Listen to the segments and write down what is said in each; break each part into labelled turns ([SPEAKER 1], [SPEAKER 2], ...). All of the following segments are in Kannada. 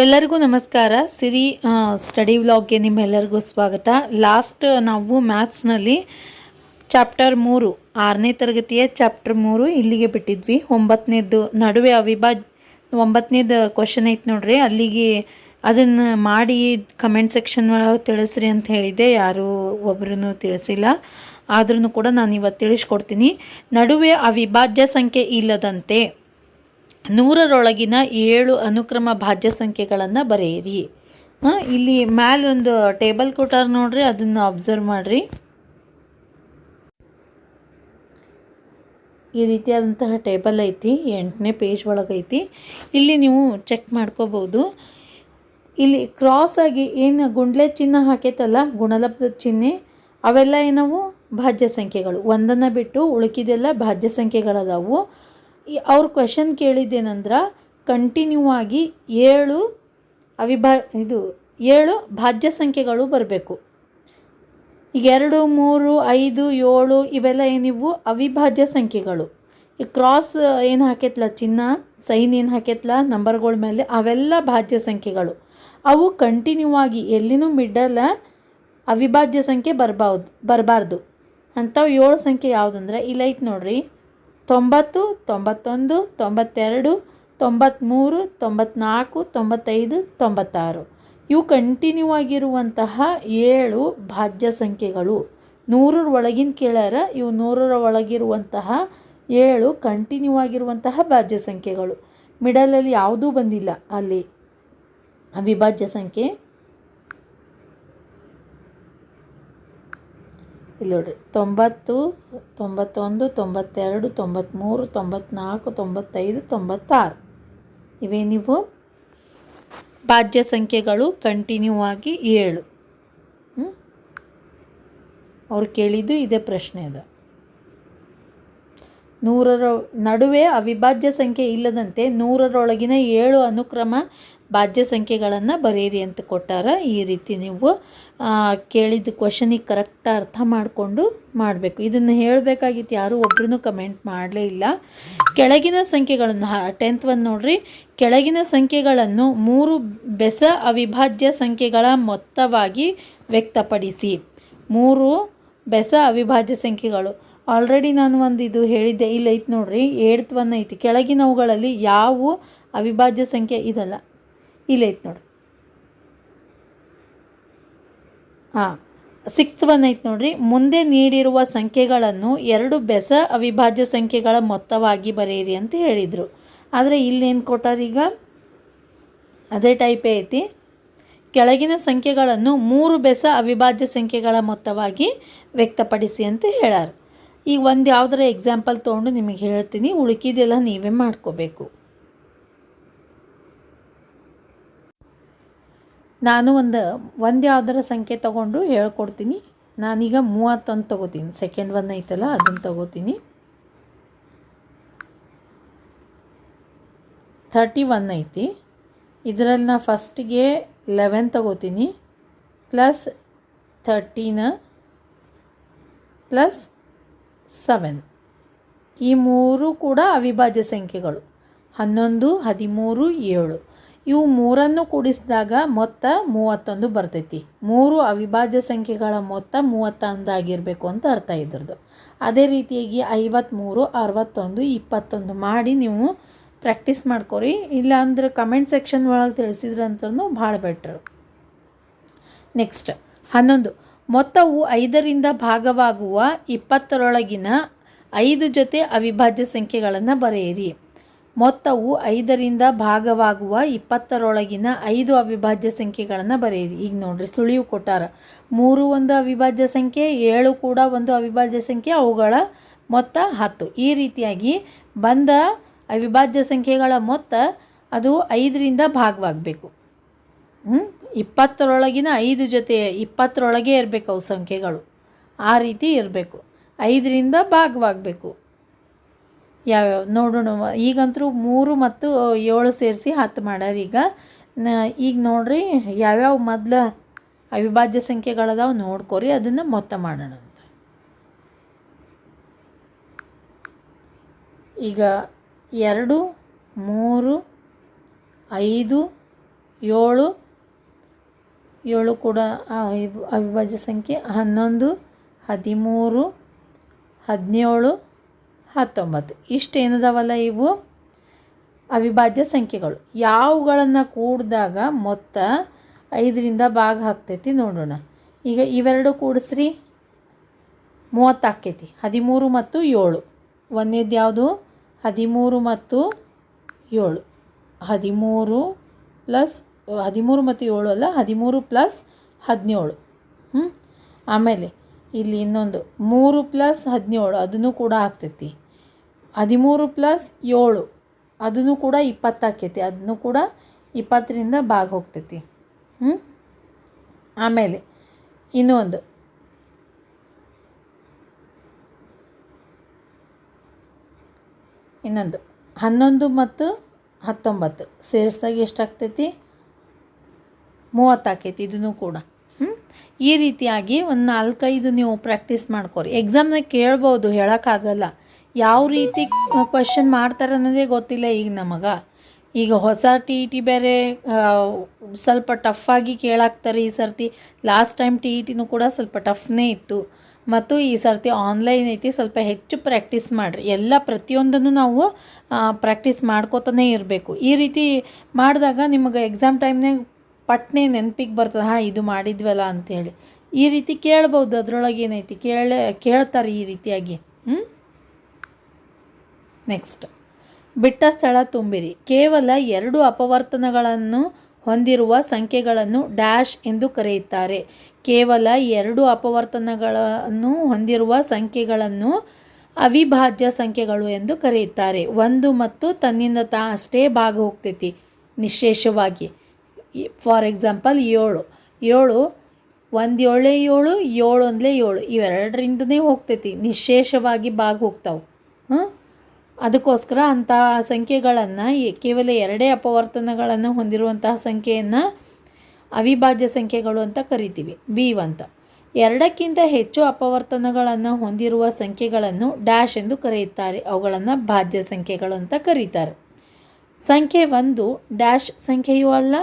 [SPEAKER 1] ಎಲ್ಲರಿಗೂ ನಮಸ್ಕಾರ. ಸಿರಿ ಸ್ಟಡಿ ವ್ಲಾಗ್ಗೆ ನಿಮ್ಮೆಲ್ಲರಿಗೂ ಸ್ವಾಗತ. ಲಾಸ್ಟ್, ನಾವು ಮ್ಯಾಥ್ಸ್ನಲ್ಲಿ ಚಾಪ್ಟರ್ ಮೂರು, ಆರನೇ ತರಗತಿಯ ಚಾಪ್ಟರ್ ಮೂರು ಇಲ್ಲಿಗೆ ಬಿಟ್ಟಿದ್ವಿ. ಒಂಬತ್ತನೇದು ನಡುವೆ ಅವಿಭಾಜ್ಯ ಒಂಬತ್ತನೇದು ಕ್ವಶನ್ ಐತೆ ನೋಡ್ರಿ. ಅಲ್ಲಿಗೆ ಅದನ್ನು ಮಾಡಿ ಕಮೆಂಟ್ ಸೆಕ್ಷನ್ ಒಳಗೆ ತಿಳಿಸ್ರಿ ಅಂತ ಹೇಳಿದ್ದೆ. ಯಾರೂ ಒಬ್ಬರೂ ತಿಳಿಸಿಲ್ಲ. ಆದ್ರೂ ಕೂಡ ನಾನು ಇವತ್ತು ತಿಳಿಸ್ಕೊಡ್ತೀನಿ. ನಡುವೆ ಅವಿಭಾಜ್ಯ ಸಂಖ್ಯೆ ಇಲ್ಲದಂತೆ ನೂರರೊಳಗಿನ ಏಳು ಅನುಕ್ರಮ ಭಾಜ್ಯ ಸಂಖ್ಯೆಗಳನ್ನು ಬರೆಯಿರಿ. ಇಲ್ಲಿ ಮ್ಯಾಲ ಒಂದು ಟೇಬಲ್ ಕೊಟ್ಟಾರ ನೋಡ್ರಿ, ಅದನ್ನು ಅಬ್ಸರ್ವ್ ಮಾಡಿರಿ. ಈ ರೀತಿಯಾದಂತಹ ಟೇಬಲ್ ಐತಿ, ಎಂಟನೇ ಪೇಜ್ ಒಳಗೈತಿ ಇಲ್ಲಿ ನೀವು ಚೆಕ್ ಮಾಡ್ಕೋಬೋದು. ಇಲ್ಲಿ ಕ್ರಾಸ್ ಆಗಿ ಏನು ಗುಂಡ್ಲೆ ಚಿಹ್ನೆ ಹಾಕೈತಲ್ಲ, ಗುಣಲಬ್ಧ ಚಿಹ್ನೆ ಅವೆಲ್ಲ ಏನವು? ಭಾಜ್ಯ ಸಂಖ್ಯೆಗಳು. ಒಂದನ್ನು ಬಿಟ್ಟು ಉಳುಕಿದೆಲ್ಲ ಭಾಜ್ಯ ಸಂಖ್ಯೆಗಳದಾವು. ಈ ಅವ್ರ ಕ್ವೆಶನ್ ಕೇಳಿದ್ದೇನಂದ್ರೆ ಕಂಟಿನ್ಯೂ ಆಗಿ ಏಳು ಅವಿಭಾ, ಇದು ಏಳು ಭಾಜ್ಯ ಸಂಖ್ಯೆಗಳು ಬರಬೇಕು. ಈಗ ಎರಡು, ಮೂರು, ಐದು, ಏಳು ಇವೆಲ್ಲ ಏನಿವು? ಅವಿಭಾಜ್ಯ ಸಂಖ್ಯೆಗಳು. ಈ ಕ್ರಾಸ್ ಏನು ಹಾಕೈತ್ಲ? ಚಿನ್ನ, ಸೈನ್ ಏನು ಹಾಕೈತ್ಲ? ನಂಬರ್ಗಳ ಮೇಲೆ ಅವೆಲ್ಲ ಭಾಜ್ಯ ಸಂಖ್ಯೆಗಳು. ಅವು ಕಂಟಿನ್ಯೂ ಆಗಿ ಎಲ್ಲಿನೂ ಮಿಡ್ಡಲ್ಲ ಅವಿಭಾಜ್ಯ ಸಂಖ್ಯೆ ಬರಬಾರ್ದು ಬರಬಾರ್ದು. ಅಂಥವು ಏಳು ಸಂಖ್ಯೆ ಯಾವುದಂದ್ರೆ ಇಲ್ಲ ಐತೆ ನೋಡ್ರಿ. ತೊಂಬತ್ತು, ತೊಂಬತ್ತೊಂದು, ತೊಂಬತ್ತೆರಡು ತೊಂಬತ್ತ್ಮೂರು ತೊಂಬತ್ನಾಲ್ಕು, ತೊಂಬತ್ತೈದು, ತೊಂಬತ್ತಾರು. ಇವು ಕಂಟಿನ್ಯೂ ಆಗಿರುವಂತಹ ಏಳು ಭಾಜ್ಯ ಸಂಖ್ಯೆಗಳು. ನೂರರ ಒಳಗಿನ ಕೇಳ್ಯಾರ ಇವು ನೂರರ ಒಳಗಿರುವಂತಹ ಏಳು ಕಂಟಿನ್ಯೂ ಆಗಿರುವಂತಹ ಭಾಜ್ಯ ಸಂಖ್ಯೆಗಳು. ಮಿಡಲಲ್ಲಿ ಯಾವುದೂ ಬಂದಿಲ್ಲ ಅಲ್ಲಿ. ಅವಿಭಾಜ್ಯ ಸಂಖ್ಯೆ. ಇಲ್ಲಿ ನೋಡ್ರಿ, ತೊಂಬತ್ತು, ತೊಂಬತ್ತೊಂದು, ತೊಂಬತ್ತೆರಡು ತೊಂಬತ್ತ್ಮೂರು ತೊಂಬತ್ನಾಲ್ಕು, ತೊಂಬತ್ತೈದು, ತೊಂಬತ್ತಾರು. ಇವೇನಿವು ಭಾಜ್ಯ ಸಂಖ್ಯೆಗಳು ಕಂಟಿನ್ಯೂ ಆಗಿ ಏಳು. ಅವ್ರು ಕೇಳಿದ್ದು ಇದೇ ಪ್ರಶ್ನೆ ಅದ. ನೂರರ, ನಡುವೆ ಅವಿಭಾಜ್ಯ ಸಂಖ್ಯೆ ಇಲ್ಲದಂತೆ ನೂರರೊಳಗಿನ ಏಳು ಅನುಕ್ರಮ ಭಾಜ್ಯ ಸಂಖ್ಯೆಗಳನ್ನು ಬರೆಯಿರಿ ಅಂತ ಕೊಟ್ಟಾರ. ಈ ರೀತಿ ನೀವು ಕೇಳಿದ ಕ್ವಶನಿಗೆ ಕರೆಕ್ಟ್ ಅರ್ಥ ಮಾಡಿಕೊಂಡು ಮಾಡಬೇಕು. ಇದನ್ನು ಹೇಳಬೇಕಾಗಿತ್ತು ಯಾರೂ ಒಬ್ರು ಕಮೆಂಟ್ ಮಾಡಲೇ ಇಲ್ಲ. ಕೆಳಗಿನ ಸಂಖ್ಯೆಗಳನ್ನು ಟೆಂತ್ ಒಂದು ನೋಡಿರಿ. ಕೆಳಗಿನ ಸಂಖ್ಯೆಗಳನ್ನು ಮೂರು ಬೆಸ ಅವಿಭಾಜ್ಯ ಸಂಖ್ಯೆಗಳ ಮೊತ್ತವಾಗಿ ವ್ಯಕ್ತಪಡಿಸಿ. ಮೂರು ಬೆಸ ಅವಿಭಾಜ್ಯ ಸಂಖ್ಯೆಗಳು. ಆಲ್ರೆಡಿ ನಾನು ಒಂದು ಇದು ಹೇಳಿದ್ದೆ ಇಲ್ಲ ಐತೆ ನೋಡ್ರಿ. ಏಡ್ತ್ ಒನ್ ಐತಿ. ಕೆಳಗಿನವುಗಳಲ್ಲಿ ಯಾವ ಅವಿಭಾಜ್ಯ ಸಂಖ್ಯೆ ಇದಲ್ಲ. ಇಲ್ಲ ಐತೆ ನೋಡ್ರಿ ಹಾಂ ಸಿಕ್ಸ್ತ್ ಒನ್ ಐತೆ ನೋಡ್ರಿ. ಮುಂದೆ ನೀಡಿರುವ ಸಂಖ್ಯೆಗಳನ್ನು ಎರಡು ಬೆಸ ಅವಿಭಾಜ್ಯ ಸಂಖ್ಯೆಗಳ ಮೊತ್ತವಾಗಿ ಬರೆಯಿರಿ ಅಂತ ಹೇಳಿದರು. ಆದರೆ ಇಲ್ಲೇನು ಕೊಟ್ಟಾರೀಗ ಅದೇ ಟೈಪೇ ಐತಿ. ಕೆಳಗಿನ ಸಂಖ್ಯೆಗಳನ್ನು ಮೂರು ಬೆಸ ಅವಿಭಾಜ್ಯ ಸಂಖ್ಯೆಗಳ ಮೊತ್ತವಾಗಿ ವ್ಯಕ್ತಪಡಿಸಿ ಅಂತ ಹೇಳಾರ. ಈಗ ಒಂದು ಯಾವುದರ ಎಕ್ಸಾಂಪಲ್ ತೊಗೊಂಡು ನಿಮಗೆ ಹೇಳ್ತೀನಿ. ಉಳುಕಿದೆಲ್ಲ ನೀವೇ ಮಾಡ್ಕೋಬೇಕು. ನಾನು ಒಂದು ಒಂದು ಯಾವ್ದಾರ ಸಂಖ್ಯೆ ತೊಗೊಂಡು ಹೇಳ್ಕೊಡ್ತೀನಿ. ನಾನೀಗ ಮೂವತ್ತೊಂದು ತೊಗೋತೀನಿ. ಸೆಕೆಂಡ್ ಒನ್ ಐತಲ್ಲ ಅದನ್ನು ತೊಗೋತೀನಿ. ಥರ್ಟಿ ಒನ್ ಐತಿ. ಇದರಲ್ಲಿ ನಾ ಫಸ್ಟಿಗೆ ಲೆವೆನ್ ತಗೋತೀನಿ. ಪ್ಲಸ್ ಥರ್ಟೀನ ಪ್ಲಸ್ ಸೆವೆನ್ ಈ ಮೂರು ಕೂಡ ಅವಿಭಾಜ್ಯ ಸಂಖ್ಯೆಗಳು. ಹನ್ನೊಂದು, ಹದಿಮೂರು, ಏಳು. ಇವು ಮೂರನ್ನು ಕೂಡಿಸಿದಾಗ ಮೊತ್ತ ಮೂವತ್ತೊಂದು ಬರ್ತೈತಿ. ಮೂರು ಅವಿಭಾಜ್ಯ ಸಂಖ್ಯೆಗಳ ಮೊತ್ತ ಮೂವತ್ತೊಂದಾಗಿರಬೇಕು ಅಂತ ಅರ್ಥ ಇದ್ರದ್ದು. ಅದೇ ರೀತಿಯಾಗಿ ಐವತ್ತ್ಮೂರು ಅರವತ್ತೊಂದು, ಇಪ್ಪತ್ತೊಂದು ಮಾಡಿ ನೀವು ಪ್ರಾಕ್ಟೀಸ್ ಮಾಡ್ಕೊರಿ. ಇಲ್ಲಾಂದ್ರೆ ಕಮೆಂಟ್ ಸೆಕ್ಷನ್ ಒಳಗೆ ತಿಳಿಸಿದ್ರಂತೂ ಭಾಳ ಬೆಟ್ರು. ನೆಕ್ಸ್ಟ್, ಹನ್ನೊಂದು, ಮೊತ್ತವು ಐದರಿಂದ ಭಾಗವಾಗುವ ಇಪ್ಪತ್ತರೊಳಗಿನ ಐದು ಜೊತೆ ಅವಿಭಾಜ್ಯ ಸಂಖ್ಯೆಗಳನ್ನು ಬರೆಯಿರಿ. ಮೊತ್ತವು ಐದರಿಂದ ಭಾಗವಾಗುವ ಇಪ್ಪತ್ತರೊಳಗಿನ ಐದು ಅವಿಭಾಜ್ಯ ಸಂಖ್ಯೆಗಳನ್ನು ಬರೆಯಿರಿ. ಈಗ ನೋಡ್ರಿ, ಸುಳಿವು ಕೊಟ್ಟಾರ. ಮೂರು ಒಂದು ಅವಿಭಾಜ್ಯ ಸಂಖ್ಯೆ, ಏಳು ಕೂಡ ಒಂದು ಅವಿಭಾಜ್ಯ ಸಂಖ್ಯೆ, ಅವುಗಳ ಮೊತ್ತ ಹತ್ತು. ಈ ರೀತಿಯಾಗಿ ಬಂದ ಅವಿಭಾಜ್ಯ ಸಂಖ್ಯೆಗಳ ಮೊತ್ತ ಅದು ಐದರಿಂದ ಭಾಗವಾಗಬೇಕು. ಹ್ಞೂ ಇಪ್ಪತ್ತರೊಳಗಿನ ಐದು ಜೊತೆ ಇಪ್ಪತ್ತರೊಳಗೆ ಇರಬೇಕು ಅವು ಸಂಖ್ಯೆಗಳು. ಆ ರೀತಿ ಇರಬೇಕು. ಐದರಿಂದ ಭಾಗವಾಗಬೇಕು. ಯಾವ್ಯಾವ ನೋಡೋಣ ಈಗಂತೂ ಮೂರು ಮತ್ತು ಏಳು ಸೇರಿಸಿ ಹತ್ತು ಮಾಡ್ಯಾರ ಈಗ. ಈಗ ನೋಡ್ರಿ ಯಾವ್ಯಾವ ಮೊದಲ ಅವಿಭಾಜ್ಯ ಸಂಖ್ಯೆಗಳದಾವ ನೋಡ್ಕೊರಿ, ಅದನ್ನು ಮೊತ್ತ ಮಾಡೋಣ ಅಂತ ಈಗ ಎರಡು, ಮೂರು, ಐದು, ಏಳು ಏಳು ಕೂಡ ಅವಿಭಾಜ್ಯ ಸಂಖ್ಯೆ ಹನ್ನೊಂದು, ಹದಿಮೂರು, ಹದಿನೇಳು ಹತ್ತೊಂಬತ್ತು. ಇಷ್ಟು ಇವು? ಅವಿಭಾಜ್ಯ ಸಂಖ್ಯೆಗಳು. ಯಾವುಗಳನ್ನು ಕೂಡಿದಾಗ ಮೊತ್ತ ಐದರಿಂದ ಭಾಗ ಹಾಕ್ತೈತಿ ನೋಡೋಣ. ಈಗ ಇವೆರಡು ಕೂಡಿಸ್ರಿ. ಮೂವತ್ತು ಆಕ್ಕೈತಿ ಹದಿಮೂರು ಮತ್ತು ಏಳು. ಒಂದೇದು ಯಾವುದು? ಹದಿಮೂರು ಮತ್ತು ಏಳು. ಹದಿಮೂರು ಪ್ಲಸ್, ಹದಿಮೂರು ಮತ್ತು ಏಳು ಅಲ್ಲ, ಹದಿಮೂರು ಪ್ಲಸ್ ಹದಿನೇಳು. ಹ್ಞೂ ಆಮೇಲೆ ಇಲ್ಲಿ ಇನ್ನೊಂದು. ಮೂರು ಪ್ಲಸ್ ಹದಿನೇಳು, ಅದನ್ನು ಕೂಡ ಆಗ್ತೈತಿ. ಹದಿಮೂರು ಪ್ಲಸ್ ಏಳು. ಅದನ್ನು ಕೂಡ ಇಪ್ಪತ್ತಾಕೈತಿ ಅದನ್ನು ಕೂಡ ಇಪ್ಪತ್ತರಿಂದ ಭಾಗ ಹೋಗ್ತೈತಿ. ಹ್ಞೂ ಆಮೇಲೆ ಇನ್ನೊಂದು. ಇನ್ನೊಂದು. ಹನ್ನೊಂದು ಮತ್ತು ಹತ್ತೊಂಬತ್ತು. ಸೇರಿಸಿದಾಗ ಎಷ್ಟಾಗ್ತೈತಿ? ಮೂವತ್ತಾಕೈತಿ ಇದನ್ನು ಕೂಡ. ಹ್ಞೂ ಈ ರೀತಿಯಾಗಿ ಒಂದು ನಾಲ್ಕೈದು ನೀವು ಪ್ರಾಕ್ಟೀಸ್ ಮಾಡ್ಕೋರಿ. ಎಕ್ಸಾಮ್ನಾಗ ಕೇಳ್ಬೋದು, ಹೇಳೋಕ್ಕಾಗಲ್ಲ. ಯಾವ ರೀತಿ ಕ್ವಶನ್ ಮಾಡ್ತಾರೆ ಅನ್ನೋದೇ ಗೊತ್ತಿಲ್ಲ ಈಗ ನಮಗೆ. ಈಗ ಹೊಸ ಟಿ ಇ ಟಿ ಬೇರೆ ಸ್ವಲ್ಪ ಟಫಾಗಿ ಕೇಳಾಕ್ತಾರೆ ಈ ಸರ್ತಿ. ಲಾಸ್ಟ್ ಟೈಮ್ ಟಿ ಇ ಟಿನೂ ಕೂಡ ಸ್ವಲ್ಪ ಟಫ್ನೇ ಇತ್ತು. ಮತ್ತು ಈ ಸರ್ತಿ ಆನ್ಲೈನ್ ಐತಿ, ಸ್ವಲ್ಪ ಹೆಚ್ಚು ಪ್ರಾಕ್ಟೀಸ್ ಮಾಡಿರಿ. ಎಲ್ಲ ಪ್ರತಿಯೊಂದನ್ನು ನಾವು ಪ್ರಾಕ್ಟೀಸ್ ಮಾಡ್ಕೋತಾನೆ ಇರಬೇಕು. ಈ ರೀತಿ ಮಾಡಿದಾಗ ನಿಮಗೆ ಎಕ್ಸಾಮ್ ಟೈಮ್ನಾಗ ಪಟ್ನೆ ನೆನಪಿಗೆ ಬರ್ತದೆ, ಹಾಂ, ಇದು ಮಾಡಿದ್ವಲ್ಲ ಅಂತೇಳಿ. ಈ ರೀತಿ ಕೇಳ್ಬೋದು ಅದರೊಳಗೆ ಏನೈತಿ ಕೇಳ, ಕೇಳ್ತಾರೆ ಈ ರೀತಿಯಾಗಿ. ಹ್ಞೂ ನೆಕ್ಸ್ಟ್ ಬಿಟ್ಟ ಸ್ಥಳ ತುಂಬಿರಿ. ಕೇವಲ ಎರಡು ಅಪವರ್ತನಗಳನ್ನು ಹೊಂದಿರುವ ಸಂಖ್ಯೆಗಳನ್ನು ಡ್ಯಾಶ್ ಎಂದು ಕರೆಯುತ್ತಾರೆ. ಕೇವಲ ಎರಡು ಅಪವರ್ತನಗಳನ್ನು ಹೊಂದಿರುವ ಸಂಖ್ಯೆಗಳನ್ನು ಅವಿಭಾಜ್ಯ ಸಂಖ್ಯೆಗಳು ಎಂದು ಕರೆಯುತ್ತಾರೆ. ಒಂದು ಮತ್ತು ತನ್ನಿಂದ ತಾ ಅಷ್ಟೇ ಭಾಗ ಹೋಗ್ತೈತಿ. ನಿಶೇಷವಾಗಿ. ಫಾರ್ ಎಕ್ಸಾಂಪಲ್ ಏಳು. ಏಳು ಒಂದು ಏಳೇ ಏಳು ಏಳು. ಅಂದಲೇ ಏಳು ಇವೆರಡರಿಂದನೇ ಹೋಗ್ತೈತಿ. ನಿಶೇಷವಾಗಿ ಭಾಗ ಹೋಗ್ತಾವೆ. ಹಾಂ ಅದಕ್ಕೋಸ್ಕರ ಅಂತಹ ಸಂಖ್ಯೆಗಳನ್ನು ಕೇವಲ ಎರಡೇ ಅಪವರ್ತನಗಳನ್ನು ಹೊಂದಿರುವಂತಹ ಸಂಖ್ಯೆಯನ್ನು ಅವಿಭಾಜ್ಯ ಸಂಖ್ಯೆಗಳು ಅಂತ ಕರಿತೀವಿ, ಬಿ ಅಂತ. ಎರಡಕ್ಕಿಂತ ಹೆಚ್ಚು ಅಪವರ್ತನಗಳನ್ನು ಹೊಂದಿರುವ ಸಂಖ್ಯೆಗಳನ್ನು ಡ್ಯಾಶ್ ಎಂದು ಕರೆಯುತ್ತಾರೆ, ಅವುಗಳನ್ನು ಭಾಜ್ಯ ಸಂಖ್ಯೆಗಳು ಅಂತ ಕರೀತಾರೆ. ಸಂಖ್ಯೆ ಒಂದು, ಡ್ಯಾಶ್ ಸಂಖ್ಯೆಯೂ ಅಲ್ಲ,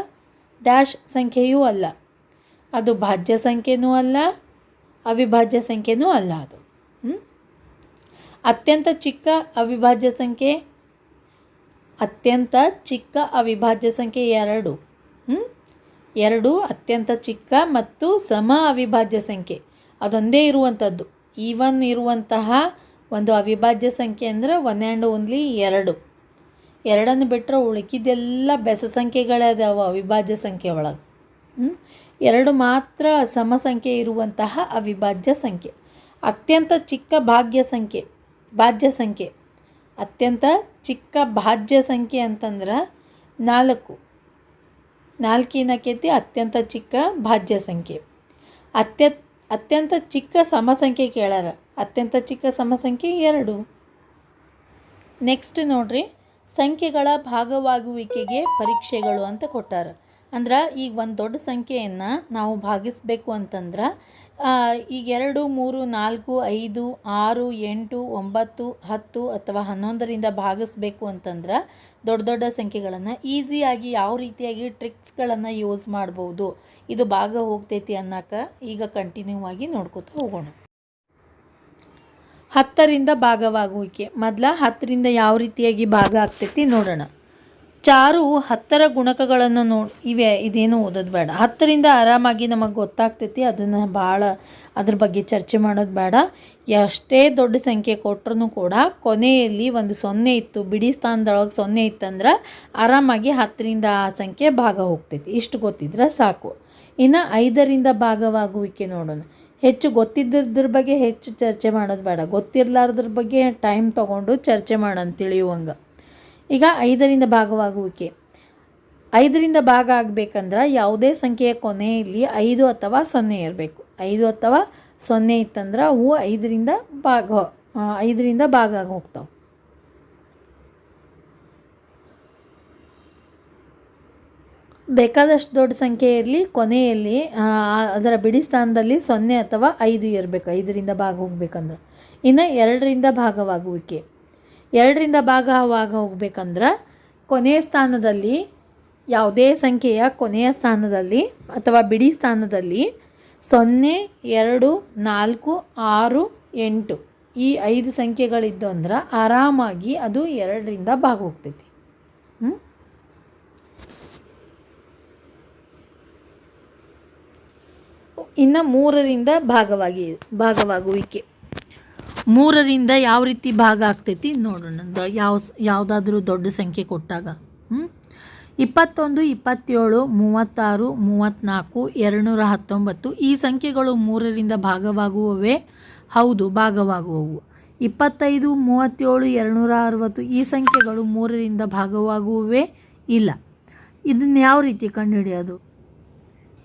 [SPEAKER 1] ಡ್ಯಾಶ್ ಸಂಖ್ಯೆಯೂ ಅಲ್ಲ. ಅದು ಭಾಜ್ಯ ಸಂಖ್ಯೆನೂ ಅಲ್ಲ, ಅವಿಭಾಜ್ಯ ಸಂಖ್ಯೆನೂ ಅಲ್ಲ ಅದು? ಅತ್ಯಂತ ಚಿಕ್ಕ ಅವಿಭಾಜ್ಯ ಸಂಖ್ಯೆ, ಅತ್ಯಂತ ಚಿಕ್ಕ ಅವಿಭಾಜ್ಯ ಸಂಖ್ಯೆ ಎರಡು? ಎರಡು ಅತ್ಯಂತ ಚಿಕ್ಕ ಮತ್ತು ಸಮ ಅವಿಭಾಜ್ಯ ಸಂಖ್ಯೆ. ಅದೊಂದೇ ಇರುವಂಥದ್ದು ಈವನ್ ಇರುವಂತಹ ಒಂದು ಅವಿಭಾಜ್ಯ ಸಂಖ್ಯೆ ಅಂದರೆ ಒನ್ ಆ್ಯಂಡ್ ಓನ್ಲಿ ಎರಡು. ಎರಡನ್ನು ಬಿಟ್ಟರೆ ಉಳಿಕಿದ್ದೆಲ್ಲ ಬೆಸ ಸಂಖ್ಯೆಗಳೇ ಅದಾವ ಅವಿಭಾಜ್ಯ ಸಂಖ್ಯೆ ಒಳಗೆ? ಎರಡು ಮಾತ್ರ ಸಮ ಸಂಖ್ಯೆ ಇರುವಂತಹ ಅವಿಭಾಜ್ಯ ಸಂಖ್ಯೆ. ಅತ್ಯಂತ ಚಿಕ್ಕ ಭಾಗ್ಯ ಸಂಖ್ಯೆ. ಭಾಜ್ಯ ಸಂಖ್ಯೆ. ಅತ್ಯಂತ ಚಿಕ್ಕ ಭಾಜ್ಯ ಸಂಖ್ಯೆ ಅಂತಂದ್ರೆ ನಾಲ್ಕು. ನಾಲ್ಕಿನಕೈತಿ ಅತ್ಯಂತ ಚಿಕ್ಕ ಭಾಜ್ಯ ಸಂಖ್ಯೆ. ಅತ್ಯ ಅತ್ಯಂತ ಚಿಕ್ಕ ಸಮಸಂಖ್ಯೆ ಕೇಳಾರ. ಅತ್ಯಂತ ಚಿಕ್ಕ ಸಮಸಂಖ್ಯೆ ಎರಡು. ನೆಕ್ಸ್ಟ್ ನೋಡ್ರಿ, ಸಂಖ್ಯೆಗಳ ಭಾಗವಾಗುವಿಕೆಗೆ ಪರೀಕ್ಷೆಗಳು ಅಂತ ಕೊಟ್ಟಾರ. ಅಂದ್ರೆ ಈಗ ಒಂದು ದೊಡ್ಡ ಸಂಖ್ಯೆಯನ್ನು ನಾವು ಭಾಗಿಸಬೇಕು ಅಂತಂದ್ರೆ ಈಗ ಎರಡು, ಮೂರು, ನಾಲ್ಕು, ಐದು, ಆರು, ಎಂಟು, ಒಂಬತ್ತು, ಹತ್ತು ಅಥವಾ ಹನ್ನೊಂದರಿಂದ ಭಾಗಿಸ್ಬೇಕು ಅಂತಂದ್ರೆ ದೊಡ್ಡ ದೊಡ್ಡ ಸಂಖ್ಯೆಗಳನ್ನು ಈಸಿಯಾಗಿ ಯಾವ ರೀತಿಯಾಗಿ ಟ್ರಿಕ್ಸ್ಗಳನ್ನು ಯೂಸ್ ಮಾಡ್ಬೋದು. ಇದು ಭಾಗ ಹೋಗ್ತೈತಿ ಅನ್ನೋಕ ಈಗ ಕಂಟಿನ್ಯೂ ಆಗಿ ನೋಡ್ಕೋತ ಹೋಗೋಣ. ಹತ್ತರಿಂದ ಭಾಗವಾಗುವಿಕೆ. ಮೊದಲ ಹತ್ತರಿಂದ ಯಾವ ರೀತಿಯಾಗಿ ಭಾಗ ಆಗ್ತೈತಿ ನೋಡೋಣ. ಚಾರು ಹತ್ತರ ಗುಣಕಗಳನ್ನು ನೋಡಿ ಇವೆ, ಇದೇನು ಓದೋದು ಬೇಡ. ಹತ್ತರಿಂದ ಆರಾಮಾಗಿ ನಮಗೆ ಗೊತ್ತಾಗ್ತೈತಿ, ಅದನ್ನು ಭಾಳ ಅದ್ರ ಬಗ್ಗೆ ಚರ್ಚೆ ಮಾಡೋದು ಬೇಡ. ಎಷ್ಟೇ ದೊಡ್ಡ ಸಂಖ್ಯೆ ಕೊಟ್ರೂ ಕೂಡ ಕೊನೆಯಲ್ಲಿ ಒಂದು ಸೊನ್ನೆ ಇತ್ತು, ಬಿಡಿ ಸ್ಥಾನದೊಳಗೆ ಸೊನ್ನೆ ಇತ್ತಂದ್ರೆ ಆರಾಮಾಗಿ ಹತ್ತರಿಂದ ಆ ಸಂಖ್ಯೆ ಭಾಗ ಹೋಗ್ತೈತಿ. ಇಷ್ಟು ಗೊತ್ತಿದ್ರೆ ಸಾಕು. ಇನ್ನು ಐದರಿಂದ ಭಾಗವಾಗುವಿಕೆ ನೋಡೋಣ. ಹೆಚ್ಚು ಗೊತ್ತಿದ್ದದ್ರ ಬಗ್ಗೆ ಹೆಚ್ಚು ಚರ್ಚೆ ಮಾಡೋದು ಬೇಡ. ಗೊತ್ತಿರಲಾರ್ದ್ರ ಬಗ್ಗೆ ಟೈಮ್ ತೊಗೊಂಡು ಚರ್ಚೆ ಮಾಡೋಣ ತಿಳಿಯುವಂಗೆ. ಈಗ ಐದರಿಂದ ಭಾಗವಾಗುವಿಕೆ. ಐದರಿಂದ ಭಾಗ ಆಗಬೇಕಂದ್ರೆ ಯಾವುದೇ ಸಂಖ್ಯೆಯ ಕೊನೆಯಲ್ಲಿ ಐದು ಅಥವಾ ಸೊನ್ನೆ ಇರಬೇಕು. ಐದು ಅಥವಾ ಸೊನ್ನೆ ಇತ್ತಂದ್ರೆ ಅವು ಐದರಿಂದ ಭಾಗ ಐದರಿಂದ ಭಾಗ ಆಗಿ ಹೋಗ್ತಾವೆ. ಬೇಕಾದಷ್ಟು ದೊಡ್ಡ ಸಂಖ್ಯೆ ಇರಲಿ, ಕೊನೆಯಲ್ಲಿ ಅದರ ಬಿಡಿ ಸ್ಥಾನದಲ್ಲಿ ಸೊನ್ನೆ ಅಥವಾ ಐದು ಇರಬೇಕು, ಐದರಿಂದ ಭಾಗ ಹೋಗ್ಬೇಕಂದ್ರೆ. ಇನ್ನು ಎರಡರಿಂದ ಭಾಗವಾಗುವಿಕೆ. ಎರಡರಿಂದ ಭಾಗವಾಗ ಹೋಗ್ಬೇಕಂದ್ರೆ ಕೊನೆಯ ಸ್ಥಾನದಲ್ಲಿ ಯಾವುದೇ ಸಂಖ್ಯೆಯ ಕೊನೆಯ ಸ್ಥಾನದಲ್ಲಿ ಅಥವಾ ಬಿಡಿ ಸ್ಥಾನದಲ್ಲಿ ಸೊನ್ನೆ, ಎರಡು, ನಾಲ್ಕು, ಆರು, ಎಂಟು ಈ ಐದು ಸಂಖ್ಯೆಗಳಿದ್ದು ಅಂದ್ರೆ ಆರಾಮಾಗಿ ಅದು ಎರಡರಿಂದ ಭಾಗ ಹೋಗ್ತೈತಿ ಹ್ಞೂ ಇನ್ನು ಮೂರರಿಂದ ಭಾಗವಾಗಿ ಭಾಗವಾಗುವಿಕೆ. ಮೂರರಿಂದ ಯಾವ ರೀತಿ ಭಾಗ ಆಗ್ತೈತಿ ನೋಡೋಣ ಯಾವ ಯಾವುದಾದ್ರೂ ದೊಡ್ಡ ಸಂಖ್ಯೆ ಕೊಟ್ಟಾಗ. ಹ್ಞೂ ಇಪ್ಪತ್ತೊಂದು, ಇಪ್ಪತ್ತೇಳು, ಮೂವತ್ತಾರು ಮೂವತ್ತ್ನಾಲ್ಕು ಎರಡುನೂರ ಹತ್ತೊಂಬತ್ತು ಈ ಸಂಖ್ಯೆಗಳು ಮೂರರಿಂದ ಭಾಗವಾಗುವವೇ? ಹೌದು, ಭಾಗವಾಗುವವು. ಇಪ್ಪತ್ತೈದು, ಮೂವತ್ತೇಳು, ಎರಡುನೂರ ಅರವತ್ತು ಈ ಸಂಖ್ಯೆಗಳು ಮೂರರಿಂದ ಭಾಗವಾಗುವವೇ? ಇಲ್ಲ. ಇದನ್ನು ಯಾವ ರೀತಿ ಕಂಡುಹಿಡಿಯೋದು?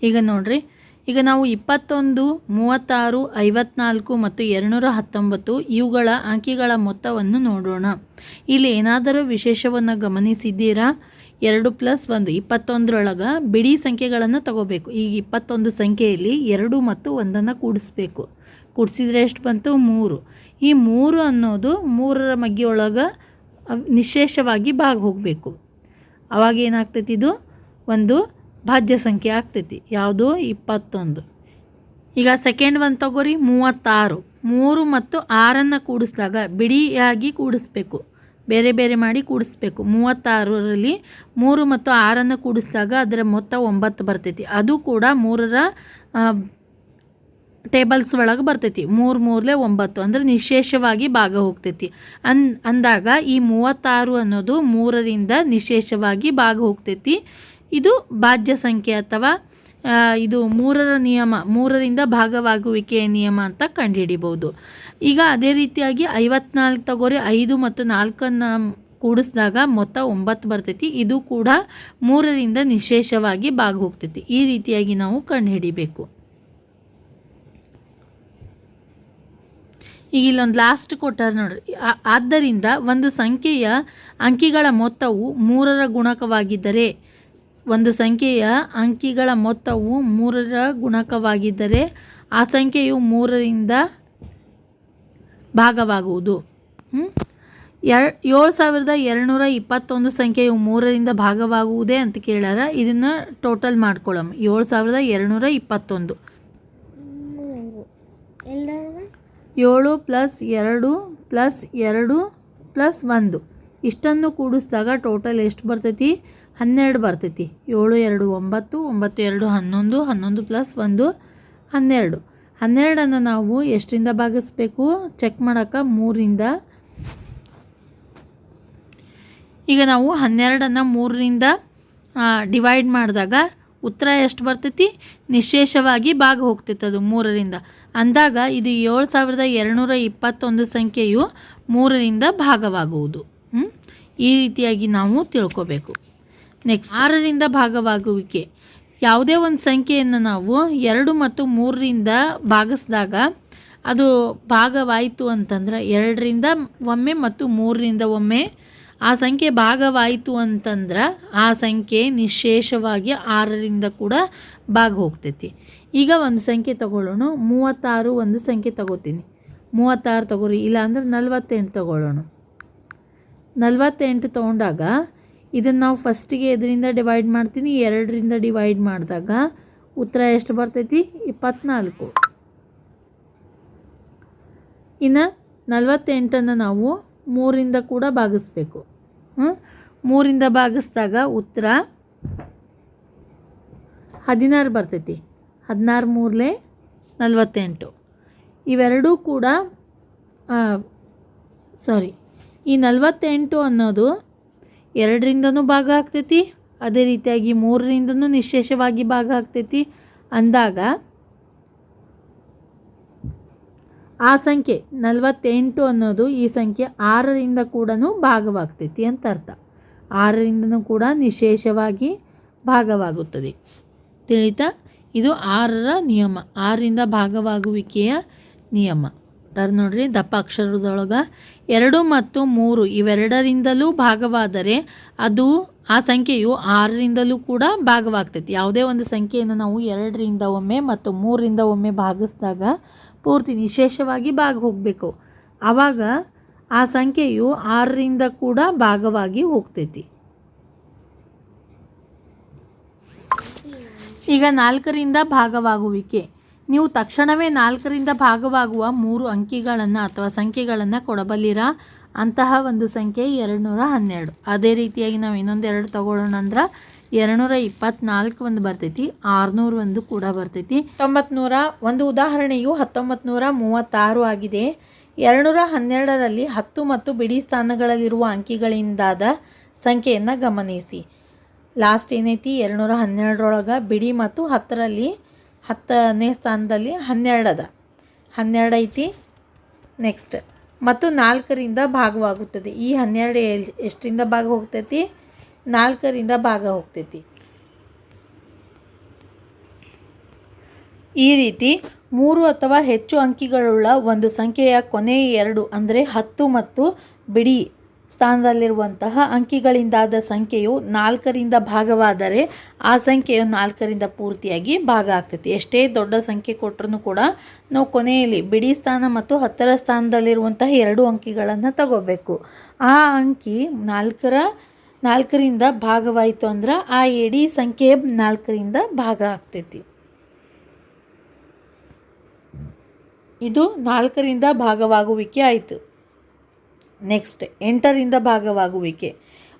[SPEAKER 1] ಈಗ ನೋಡ್ರಿ. ಈಗ ನಾವು ಇಪ್ಪತ್ತೊಂದು, ಮೂವತ್ತಾರು, ಐವತ್ನಾಲ್ಕು ಮತ್ತು ಎರಡುನೂರ ಹತ್ತೊಂಬತ್ತು ಇವುಗಳ ಅಂಕಿಗಳ ಮೊತ್ತವನ್ನು ನೋಡೋಣ. ಇಲ್ಲಿ ಏನಾದರೂ ವಿಶೇಷವನ್ನು ಗಮನಿಸಿದ್ದೀರಾ? ಎರಡು ಪ್ಲಸ್ ಒಂದು, ಇಪ್ಪತ್ತೊಂದರೊಳಗೆ ಬಿಡಿ ಸಂಖ್ಯೆಗಳನ್ನು ತಗೋಬೇಕು. ಈಗ ಇಪ್ಪತ್ತೊಂದು ಸಂಖ್ಯೆಯಲ್ಲಿ ಎರಡು ಮತ್ತು ಒಂದನ್ನು ಕೂಡಿಸ್ಬೇಕು. ಕೂಡಿಸಿದ್ರೆ ಎಷ್ಟು ಬಂತು? ಮೂರು. ಈ ಮೂರು ಅನ್ನೋದು ಮೂರರ ಮಗ್ಗಿಯೊಳಗೆ ನಿಶೇಷವಾಗಿ ಭಾಗ ಹೋಗಬೇಕು ಅವಾಗ ಏನಾಗ್ತೈತಿ ಇದು? ಒಂದು ಭಾಜ್ಯ ಸಂಖ್ಯೆ ಆಗ್ತೈತಿ. ಯಾವುದು ಇಪ್ಪತ್ತೊಂದು. ಈಗ ಸೆಕೆಂಡ್ ಒನ್ ತಗೋರಿ, ಮೂವತ್ತಾರು. ಮೂರು ಮತ್ತು ಆರನ್ನು ಕೂಡಿಸಿದಾಗ ಬಿಡಿಯಾಗಿ ಕೂಡಿಸ್ಬೇಕು. ಬೇರೆ ಬೇರೆ ಮಾಡಿ ಕೂಡಿಸ್ಬೇಕು. ಮೂವತ್ತಾರರಲ್ಲಿ ಮೂರು ಮತ್ತು ಆರನ್ನು ಕೂಡಿಸಿದಾಗ ಅದರ ಮೊತ್ತ ಒಂಬತ್ತು ಬರ್ತೈತಿ. ಅದು ಕೂಡ ಮೂರರ ಟೇಬಲ್ಸ್ ಒಳಗೆ ಬರ್ತೈತಿ. ಮೂರು ಮೂರಲೆ ಒಂಬತ್ತು. ಅಂದರೆ ನಿಶೇಷವಾಗಿ ಭಾಗ ಹೋಗ್ತೈತಿ. ಅನ್, ಅಂದಾಗ ಈ ಮೂವತ್ತಾರು ಅನ್ನೋದು ಮೂರರಿಂದ ನಿಶೇಷವಾಗಿ ಭಾಗ ಹೋಗ್ತೈತಿ. ಇದು ಭಾಜ್ಯ ಸಂಖ್ಯೆ ಅಥವಾ ಇದು ಮೂರರ ನಿಯಮ, ಮೂರರಿಂದ ಭಾಗವಾಗುವಿಕೆಯ ನಿಯಮ ಅಂತ ಕಂಡುಹಿಡಿಬೋದು ಈಗ ಅದೇ ರೀತಿಯಾಗಿ ಐವತ್ನಾಲ್ಕು ತಗೋರಿ ಐದು ಮತ್ತು ನಾಲ್ಕನ್ನು ಕೂಡಿಸಿದಾಗ ಮೊತ್ತ ಒಂಬತ್ತು ಬರ್ತೈತಿ. ಇದು ಕೂಡ ಮೂರರಿಂದ ನಿಶೇಷವಾಗಿ ಭಾಗ ಹೋಗ್ತೈತಿ ಈ ರೀತಿಯಾಗಿ ನಾವು ಕಂಡುಹಿಡಿಬೇಕು. ಈಗ ಇಲ್ಲೊಂದು ಲಾಸ್ಟ್ ಕೊಟ್ಟಾರ ನೋಡ್ರಿ. ಆದ್ದರಿಂದ ಒಂದು ಸಂಖ್ಯೆಯ ಅಂಕಿಗಳ ಮೊತ್ತವು ಮೂರರ ಗುಣಕವಾಗಿದ್ದರೆ ಒಂದು ಸಂಖ್ಯೆಯ ಅಂಕಿಗಳ ಮೊತ್ತವು ಮೂರರ ಗುಣಕವಾಗಿದ್ದರೆ ಆ ಸಂಖ್ಯೆಯು ಮೂರರಿಂದ ಭಾಗವಾಗುವುದು? ಎರ್, ಏಳು ಸಾವಿರದ ಎರಡುನೂರ ಇಪ್ಪತ್ತೊಂದು ಸಂಖ್ಯೆಯು ಮೂರರಿಂದ ಭಾಗವಾಗುವುದೇ ಅಂತ ಕೇಳಾರ ಇದನ್ನು ಟೋಟಲ್ ಮಾಡ್ಕೊಳ್ಳೋಣ ಏಳು ಸಾವಿರದ ಎರಡುನೂರ ಇಪ್ಪತ್ತೊಂದು. ಏಳು ಪ್ಲಸ್ ಎರಡು ಪ್ಲಸ್ ಎರಡು ಪ್ಲಸ್ ಒಂದು. ಇಷ್ಟನ್ನು ಕೂಡಿಸಿದಾಗ ಟೋಟಲ್ ಎಷ್ಟು ಬರ್ತೈತಿ? ಹನ್ನೆರಡು ಬರ್ತೈತಿ. ಏಳು, ಎರಡು, ಒಂಬತ್ತು ಒಂಬತ್ತು, ಎರಡು, ಹನ್ನೊಂದು ಹನ್ನೊಂದು ಪ್ಲಸ್ ಒಂದು, ಹನ್ನೆರಡು. ಹನ್ನೆರಡನ್ನು ನಾವು ಎಷ್ಟರಿಂದ ಭಾಗಿಸ್ಬೇಕು? ಚೆಕ್ ಮಾಡೋಕ್ಕೆ ಮೂರಿಂದ ಈಗ ನಾವು ಹನ್ನೆರಡನ್ನು ಮೂರರಿಂದ ಡಿವೈಡ್ ಮಾಡಿದಾಗ ಉತ್ತರ ಎಷ್ಟು ಬರ್ತೈತಿ? ನಿಶೇಷವಾಗಿ ಭಾಗ ಹೋಗ್ತೈತೆ ಅದು ಮೂರರಿಂದ. ಅಂದಾಗ ಇದು ಏಳು ಸಾವಿರದ ಎರಡುನೂರ ಇಪ್ಪತ್ತೊಂದು ಸಂಖ್ಯೆಯು ಮೂರರಿಂದ ಭಾಗವಾಗುವುದು? ಈ ರೀತಿಯಾಗಿ ನಾವು ತಿಳ್ಕೋಬೇಕು. ನೆಕ್ಸ್ಟ್ ಆರರಿಂದ ಭಾಗವಾಗುವಿಕೆ. ಯಾವುದೇ ಒಂದು ಸಂಖ್ಯೆಯನ್ನು ನಾವು ಎರಡು ಮತ್ತು ಮೂರರಿಂದ ಭಾಗಿಸಿದಾಗ ಅದು ಭಾಗವಾಯಿತು ಅಂತಂದ್ರೆ ಎರಡರಿಂದ ಒಮ್ಮೆ ಮತ್ತು ಮೂರರಿಂದ ಒಮ್ಮೆ ಆ ಸಂಖ್ಯೆ ಭಾಗವಾಯಿತು ಅಂತಂದ್ರೆ ಆ ಸಂಖ್ಯೆ ನಿಶೇಷವಾಗಿ ಆರರಿಂದ ಕೂಡ ಭಾಗ ಹೋಗ್ತೈತಿ ಈಗ ಒಂದು ಸಂಖ್ಯೆ ತಗೊಳ್ಳೋಣ. ಮೂವತ್ತಾರು ಒಂದು ಸಂಖ್ಯೆ ತಗೋತೀನಿ. ಮೂವತ್ತಾರು ತಗೋರಿ ಇಲ್ಲಾಂದ್ರೆ ನಲ್ವತ್ತೆಂಟು ತಗೊಳ್ಳೋಣ. ನಲ್ವತ್ತೆಂಟು ತೊಗೊಂಡಾಗ ಇದನ್ನು ನಾವು ಫಸ್ಟಿಗೆ ಇದರಿಂದ ಡಿವೈಡ್ ಮಾಡ್ತೀನಿ, ಎರಡರಿಂದ ಡಿವೈಡ್ ಮಾಡಿದಾಗ ಉತ್ತರ ಎಷ್ಟು ಬರ್ತೈತಿ? ಇಪ್ಪತ್ತ್ನಾಲ್ಕು ಇನ್ನು ನಲವತ್ತೆಂಟನ್ನು ನಾವು ಮೂರಿಂದ ಕೂಡ ಭಾಗಿಸ್ಬೇಕು. ಮೂರಿಂದ ಭಾಗಿಸಿದಾಗ ಉತ್ತರ ಹದಿನಾರು ಬರ್ತೈತಿ. ಹದಿನಾರು ಮೂರಲೆ ನಲವತ್ತೆಂಟು. ಇವೆರಡೂ ಕೂಡ ಸಾರಿ ಈ ನಲವತ್ತೆಂಟು ಅನ್ನೋದು ಎರಡರಿಂದನೂ ಭಾಗ ಆಗ್ತೈತಿ. ಅದೇ ರೀತಿಯಾಗಿ ಮೂರರಿಂದನೂ ನಿಶೇಷವಾಗಿ ಭಾಗ ಆಗ್ತೈತಿ. ಅಂದಾಗ ಆ ಸಂಖ್ಯೆ ನಲವತ್ತೆಂಟು ಅನ್ನೋದು ಈ ಸಂಖ್ಯೆ ಆರರಿಂದ ಕೂಡ ಭಾಗವಾಗ್ತೈತಿ ಅಂತ ಅರ್ಥ. ಆರರಿಂದನೂ ಕೂಡ ನಿಶೇಷವಾಗಿ ಭಾಗವಾಗುತ್ತದೆ. ತಿಳಿತಾ? ಇದು ಆರರ ನಿಯಮ. ಆರರಿಂದ ಭಾಗವಾಗುವಿಕೆಯ ನಿಯಮ. ಟರ್ ನೋಡ್ರಿ, ದಪ್ಪ ಅಕ್ಷರದೊಳಗೆ. ಎರಡು ಮತ್ತು ಮೂರು ಇವೆರಡರಿಂದಲೂ ಭಾಗವಾದರೆ ಅದು, ಆ ಸಂಖ್ಯೆಯು ಆರರಿಂದಲೂ ಕೂಡ ಭಾಗವಾಗ್ತೈತಿ. ಯಾವುದೇ ಒಂದು ಸಂಖ್ಯೆಯನ್ನು ನಾವು ಎರಡರಿಂದ ಒಮ್ಮೆ ಮತ್ತು ಮೂರರಿಂದ ಒಮ್ಮೆ ಭಾಗಿಸಿದಾಗ ಪೂರ್ತಿ ವಿಶೇಷವಾಗಿ ಭಾಗ ಹೋಗಬೇಕು. ಆವಾಗ ಆ ಸಂಖ್ಯೆಯು ಆರರಿಂದ ಕೂಡ ಭಾಗವಾಗಿ ಹೋಗ್ತೈತಿ. ಈಗ ನಾಲ್ಕರಿಂದ ಭಾಗವಾಗುವಿಕೆ. ನೀವು ತಕ್ಷಣವೇ ನಾಲ್ಕರಿಂದ ಭಾಗವಾಗುವ ಮೂರು ಅಂಕಿಗಳನ್ನು ಅಥವಾ ಸಂಖ್ಯೆಗಳನ್ನು ಕೊಡಬಲ್ಲಿರಾ? ಅಂತಹ ಒಂದು ಸಂಖ್ಯೆ ಎರಡುನೂರ ಹನ್ನೆರಡು. ಅದೇ ರೀತಿಯಾಗಿ ನಾವು ಇನ್ನೊಂದು ಎರಡು ತಗೊಳ್ಳೋಣ ಅಂದ್ರೆ ಎರಡುನೂರ ಇಪ್ಪತ್ನಾಲ್ಕು ಒಂದು ಬರ್ತೈತಿ, ಆರುನೂರು ಒಂದು ಕೂಡ ಬರ್ತೈತಿ. ತೊಂಬತ್ನೂರ ಒಂದು ಉದಾಹರಣೆಯು ಹತ್ತೊಂಬತ್ತು ನೂರ ಮೂವತ್ತಾರು ಆಗಿದೆ. ಎರಡುನೂರ ಹನ್ನೆರಡರಲ್ಲಿ ಹತ್ತು ಮತ್ತು ಬಿಡಿ ಸ್ಥಾನಗಳಲ್ಲಿರುವ ಅಂಕಿಗಳಿಂದಾದ ಸಂಖ್ಯೆಯನ್ನು ಗಮನಿಸಿ. ಲಾಸ್ಟ್ ಏನೈತಿ? ಎರಡುನೂರ ಹನ್ನೆರಡರೊಳಗೆ ಬಿಡಿ ಮತ್ತು ಹತ್ತರಲ್ಲಿ ಹತ್ತನೇ ಸ್ಥಾನದಲ್ಲಿ ಹನ್ನೆರಡು ಅದ. ಹನ್ನೆರಡು ಐತಿ ನೆಕ್ಸ್ಟ್ ಮತ್ತು ನಾಲ್ಕರಿಂದ ಭಾಗವಾಗುತ್ತದೆ. ಈ ಹನ್ನೆರಡು ಎಲ್ ಎಷ್ಟರಿಂದ ಭಾಗ ಹೋಗ್ತೈತಿ? ನಾಲ್ಕರಿಂದ ಭಾಗ ಹೋಗ್ತೈತಿ. ಈ ರೀತಿ ಮೂರು ಅಥವಾ ಹೆಚ್ಚು ಅಂಕಿಗಳುಳ್ಳ ಒಂದು ಸಂಖ್ಯೆಯ ಕೊನೆಯ ಎರಡು ಅಂದರೆ ಹತ್ತು ಮತ್ತು ಬಿಡಿ ಸ್ಥಾನದಲ್ಲಿರುವಂತಹ ಅಂಕಿಗಳಿಂದಾದ ಸಂಖ್ಯೆಯು ನಾಲ್ಕರಿಂದ ಭಾಗವಾದರೆ ಆ ಸಂಖ್ಯೆಯು ನಾಲ್ಕರಿಂದ ಪೂರ್ತಿಯಾಗಿ ಭಾಗ ಆಗ್ತೈತಿ. ಎಷ್ಟೇ ದೊಡ್ಡ ಸಂಖ್ಯೆ ಕೊಟ್ಟರೂ ಕೂಡ ನಾವು ಕೊನೆಯಲ್ಲಿ ಬಿಡಿ ಸ್ಥಾನ ಮತ್ತು ಹತ್ತರ ಸ್ಥಾನದಲ್ಲಿರುವಂತಹ ಎರಡು ಅಂಕಿಗಳನ್ನು ತಗೋಬೇಕು. ಆ ಅಂಕಿ ನಾಲ್ಕರ, ನಾಲ್ಕರಿಂದ ಭಾಗವಾಯಿತು ಅಂದ್ರೆ ಆ ಇಡೀ ಸಂಖ್ಯೆ ನಾಲ್ಕರಿಂದ ಭಾಗ ಆಗ್ತೈತಿ. ಇದು ನಾಲ್ಕರಿಂದ ಭಾಗವಾಗುವಿಕೆ ಆಯಿತು. ನೆಕ್ಸ್ಟ್, ಎಂಟರಿಂದ ಭಾಗವಾಗುವಿಕೆ.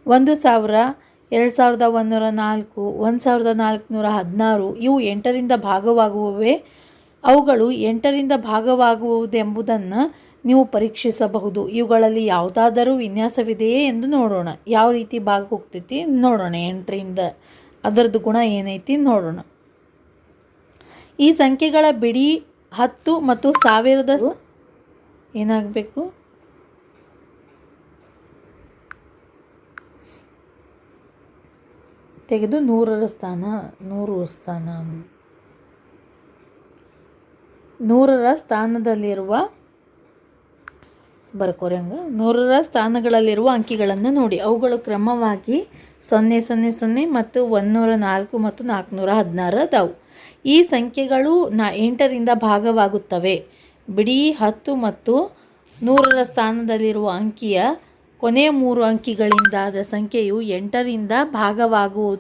[SPEAKER 1] ಒಂದು ಸಾವಿರ, ಎರಡು ಸಾವಿರದ ಒಂದೂರ ನಾಲ್ಕು, ಒಂದು ಸಾವಿರದ ನಾಲ್ಕುನೂರ ಹದಿನಾರು, ಇವು ಎಂಟರಿಂದ ಭಾಗವಾಗುವವೇ? ಅವುಗಳು ಎಂಟರಿಂದ ಭಾಗವಾಗುವುದೆಂಬುದನ್ನು ನೀವು ಪರೀಕ್ಷಿಸಬಹುದು. ಇವುಗಳಲ್ಲಿ ಯಾವುದಾದರೂ ವಿನ್ಯಾಸವಿದೆಯೇ ಎಂದು ನೋಡೋಣ. ಯಾವ ರೀತಿ ಭಾಗ ಹೋಗ್ತೈತಿ ನೋಡೋಣ. ಎಂಟರಿಂದ, ಅದರದ್ದು ಗುಣ ಏನೈತಿ ನೋಡೋಣ. ಈ ಸಂಖ್ಯೆಗಳ ಬಿಡಿ ಹತ್ತು ಮತ್ತು ಸಾವಿರದ ಏನಾಗಬೇಕು? ತೆಗೆದು ನೂರರ ಸ್ಥಾನ, ನೂರು ಸ್ಥಾನ. ನೂರರ ಸ್ಥಾನದಲ್ಲಿರುವ, ಬರ್ಕೋರಿ ಹಂಗೆ. ನೂರರ ಸ್ಥಾನಗಳಲ್ಲಿರುವ ಅಂಕಿಗಳನ್ನು ನೋಡಿ. ಅವುಗಳು ಕ್ರಮವಾಗಿ ಸೊನ್ನೆ ಸೊನ್ನೆ ಸೊನ್ನೆ ಮತ್ತು ಒಂದುನೂರ ನಾಲ್ಕು ಮತ್ತು ನಾಲ್ಕುನೂರ ಹದಿನಾರು ಅದಾವು. ಈ ಸಂಖ್ಯೆಗಳು ನಾ ಎಂಟರಿಂದ ಭಾಗವಾಗುತ್ತವೆ. ಬಿಡಿ ಹತ್ತು ಮತ್ತು ನೂರರ ಸ್ಥಾನದಲ್ಲಿರುವ ಅಂಕಿಯ ಕೊನೆಯ ಮೂರು ಅಂಕಿಗಳಿಂದಾದ ಸಂಖ್ಯೆಯು ಎಂಟರಿಂದ ಭಾಗವಾಗುವ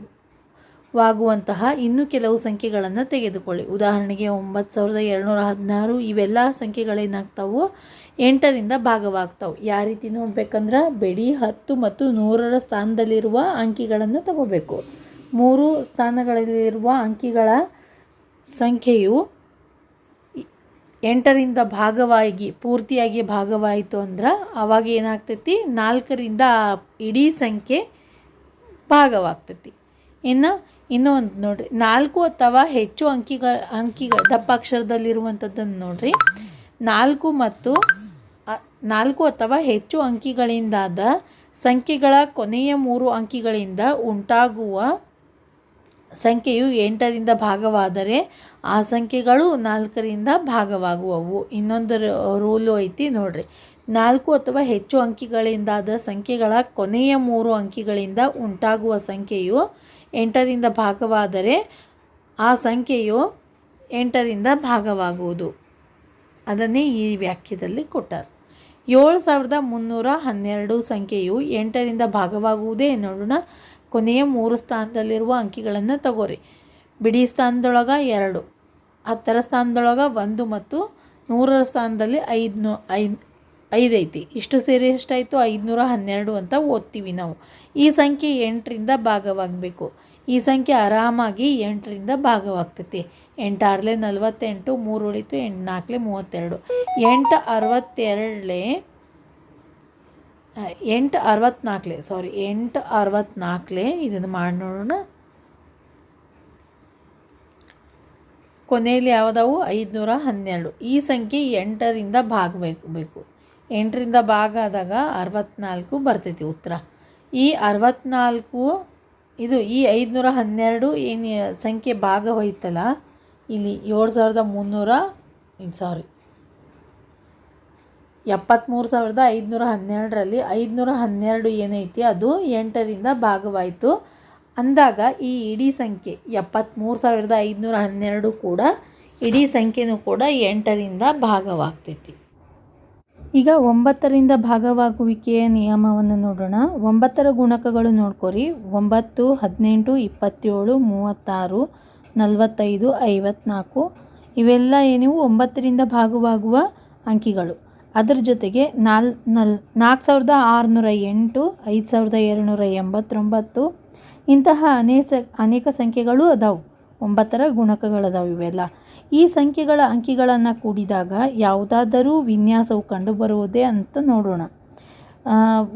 [SPEAKER 1] ವಾಗುವಂತಹ ಇನ್ನೂ ಕೆಲವು ಸಂಖ್ಯೆಗಳನ್ನು ತೆಗೆದುಕೊಳ್ಳಿ. ಉದಾಹರಣೆಗೆ ಒಂಬತ್ತು ಸಾವಿರದ ಎರಡುನೂರ ಹದಿನಾರು ಇವೆಲ್ಲ ಸಂಖ್ಯೆಗಳೇನಾಗ್ತಾವು ಎಂಟರಿಂದ ಭಾಗವಾಗ್ತಾವೆ. ಯಾವ ರೀತಿ ನೋಡಬೇಕಂದ್ರೆ ಬಿಡಿ ಹತ್ತು ಮತ್ತು ನೂರರ ಸ್ಥಾನದಲ್ಲಿರುವ ಅಂಕಿಗಳನ್ನು ತಗೋಬೇಕು. ಮೂರು ಸ್ಥಾನಗಳಲ್ಲಿರುವ ಅಂಕಿಗಳ ಸಂಖ್ಯೆಯು ಎಂಟರಿಂದ ಭಾಗವಾಗಿ, ಪೂರ್ತಿಯಾಗಿ ಭಾಗವಾಯಿತು ಅಂದ್ರೆ ಅವಾಗ ಏನಾಗ್ತೈತಿ? ನಾಲ್ಕರಿಂದ ಇಡೀ ಸಂಖ್ಯೆ ಭಾಗವಾಗ್ತೈತಿ. ಇನ್ನು, ಇನ್ನೂ ಒಂದು ನೋಡ್ರಿ, ನಾಲ್ಕು ಅಥವಾ ಹೆಚ್ಚು ಅಂಕಿಗಳ ಅಂಕಿಗಳ ದಪ್ಪಾಕ್ಷರದಲ್ಲಿರುವಂಥದ್ದನ್ನು ನೋಡಿರಿ. ನಾಲ್ಕು ಮತ್ತು ನಾಲ್ಕು ಅಥವಾ ಹೆಚ್ಚು ಅಂಕಿಗಳಿಂದಾದ ಸಂಖ್ಯೆಗಳ ಕೊನೆಯ ಮೂರು ಅಂಕಿಗಳಿಂದ ಉಂಟಾಗುವ ಸಂಖ್ಯೆಯು ಎಂಟರಿಂದ ಭಾಗವಾದರೆ ಆ ಸಂಖ್ಯೆಗಳು ನಾಲ್ಕರಿಂದ ಭಾಗವಾಗುವವು. ಇನ್ನೊಂದು ರೂಲು ಐತಿ ನೋಡ್ರಿ. ನಾಲ್ಕು ಅಥವಾ ಹೆಚ್ಚು ಅಂಕಿಗಳಿಂದಾದ ಸಂಖ್ಯೆಗಳ ಕೊನೆಯ ಮೂರು ಅಂಕಿಗಳಿಂದ ಉಂಟಾಗುವ ಸಂಖ್ಯೆಯು ಎಂಟರಿಂದ ಭಾಗವಾದರೆ ಆ ಸಂಖ್ಯೆಯು ಎಂಟರಿಂದ ಭಾಗವಾಗುವುದು. ಅದನ್ನೇ ಈ ವ್ಯಾಖ್ಯದಲ್ಲಿ ಕೊಟ್ಟರು. ಏಳು ಸಾವಿರದ ಮುನ್ನೂರ ಹನ್ನೆರಡು ಸಂಖ್ಯೆಯು ಎಂಟರಿಂದ ಭಾಗವಾಗುವುದೇ ನೋಡೋಣ ಕೊನೆಯ ಮೂರು ಸ್ಥಾನದಲ್ಲಿರುವ ಅಂಕಿಗಳನ್ನು ತಗೋರಿ. ಬಿಡಿ ಸ್ಥಾನದೊಳಗೆ ಎರಡು, ಹತ್ತರ ಸ್ಥಾನದೊಳಗೆ ಒಂದು ಮತ್ತು ನೂರರ ಸ್ಥಾನದಲ್ಲಿ ಐದು ಐದು ಐದು ಐತಿ. ಇಷ್ಟು ಸೇರಿ ಎಷ್ಟಾಯಿತು? ಐದುನೂರ ಹನ್ನೆರಡು ಅಂತ ಓದ್ತೀವಿ ನಾವು. ಈ ಸಂಖ್ಯೆ ಎಂಟರಿಂದ ಭಾಗವಾಗಬೇಕು. ಈ ಸಂಖ್ಯೆ ಆರಾಮಾಗಿ ಎಂಟರಿಂದ ಭಾಗವಾಗ್ತೈತಿ. ಎಂಟಾರ್ಲೆ ನಲವತ್ತೆಂಟು, ಮೂರು ಉಳಿತು ಎಂಟು ನಾಲ್ಕಲೆ ಮೂವತ್ತೆರಡು. ಎಂಟು ಅರವತ್ತೆರಡಲೆ ಎಂಟು ಅರವತ್ನಾಲ್ಕಲೆ ಸಾರಿ ಎಂಟು ಅರವತ್ನಾಲ್ಕಲೆ ಇದನ್ನು ಮಾಡಿ ನೋಡೋಣ. ಕೊನೆಯಲ್ಲಿ ಯಾವುದವು? ಐದುನೂರ ಹನ್ನೆರಡು. ಈ ಸಂಖ್ಯೆ ಎಂಟರಿಂದ ಭಾಗಬೇಕು. ಎಂಟರಿಂದ ಭಾಗ ಆದಾಗ ಅರವತ್ನಾಲ್ಕು ಬರ್ತೈತಿ ಉತ್ತರ. ಈ ಅರವತ್ನಾಲ್ಕು, ಇದು ಈ ಐದುನೂರ ಹನ್ನೆರಡು ಏನು ಸಂಖ್ಯೆ ಭಾಗ ಹೋಯ್ತಲ್ಲ, ಇಲ್ಲಿ ಏಳು ಸಾವಿರದ ಮುನ್ನೂರ ಸಾರಿ ಎಪ್ಪತ್ತ್ಮೂರು ಸಾವಿರದ ಐದುನೂರ ಹನ್ನೆರಡರಲ್ಲಿ ಐದುನೂರ ಹನ್ನೆರಡು ಏನೈತಿ ಅದು ಎಂಟರಿಂದ ಭಾಗವಾಯಿತು. ಅಂದಾಗ ಈ ಇಡೀ ಸಂಖ್ಯೆ ಎಪ್ಪತ್ತ್ಮೂರು ಸಾವಿರದ ಐದುನೂರ ಹನ್ನೆರಡು ಕೂಡ ಇಡೀ ಸಂಖ್ಯೆನೂ ಕೂಡ ಎಂಟರಿಂದ ಭಾಗವಾಗ್ತೈತಿ. ಈಗ ಒಂಬತ್ತರಿಂದ ಭಾಗವಾಗುವಿಕೆಯ ನಿಯಮವನ್ನು ನೋಡೋಣ. ಒಂಬತ್ತರ ಗುಣಕಗಳು ನೋಡ್ಕೊರಿ. ಒಂಬತ್ತು, ಹದಿನೆಂಟು, ಇಪ್ಪತ್ತೇಳು, ಮೂವತ್ತಾರು, ನಲವತ್ತೈದು, ಐವತ್ನಾಲ್ಕು, ಇವೆಲ್ಲ ಏನಿವು ಒಂಬತ್ತರಿಂದ ಭಾಗವಾಗುವ ಅಂಕಿಗಳು. ಅದರ ಜೊತೆಗೆ ನಾಲ್ ನಲ್ ನಾಲ್ಕು ಸಾವಿರದ ಆರುನೂರ ಎಂಟು, ಐದು ಸಾವಿರದ ಏಳ್ನೂರ ಎಂಬತ್ತೊಂಬತ್ತು, ಇಂತಹ ಅನೇಕ ಅನೇಕ ಸಂಖ್ಯೆಗಳು ಅದಾವು. ಒಂಬತ್ತರ ಗುಣಕಗಳದಾವೆ ಇವೆಲ್ಲ. ಈ ಸಂಖ್ಯೆಗಳ ಅಂಕಿಗಳನ್ನು ಕೂಡಿದಾಗ ಯಾವುದಾದರೂ ವಿನ್ಯಾಸವು ಕಂಡುಬರುವುದೇ ಅಂತ ನೋಡೋಣ.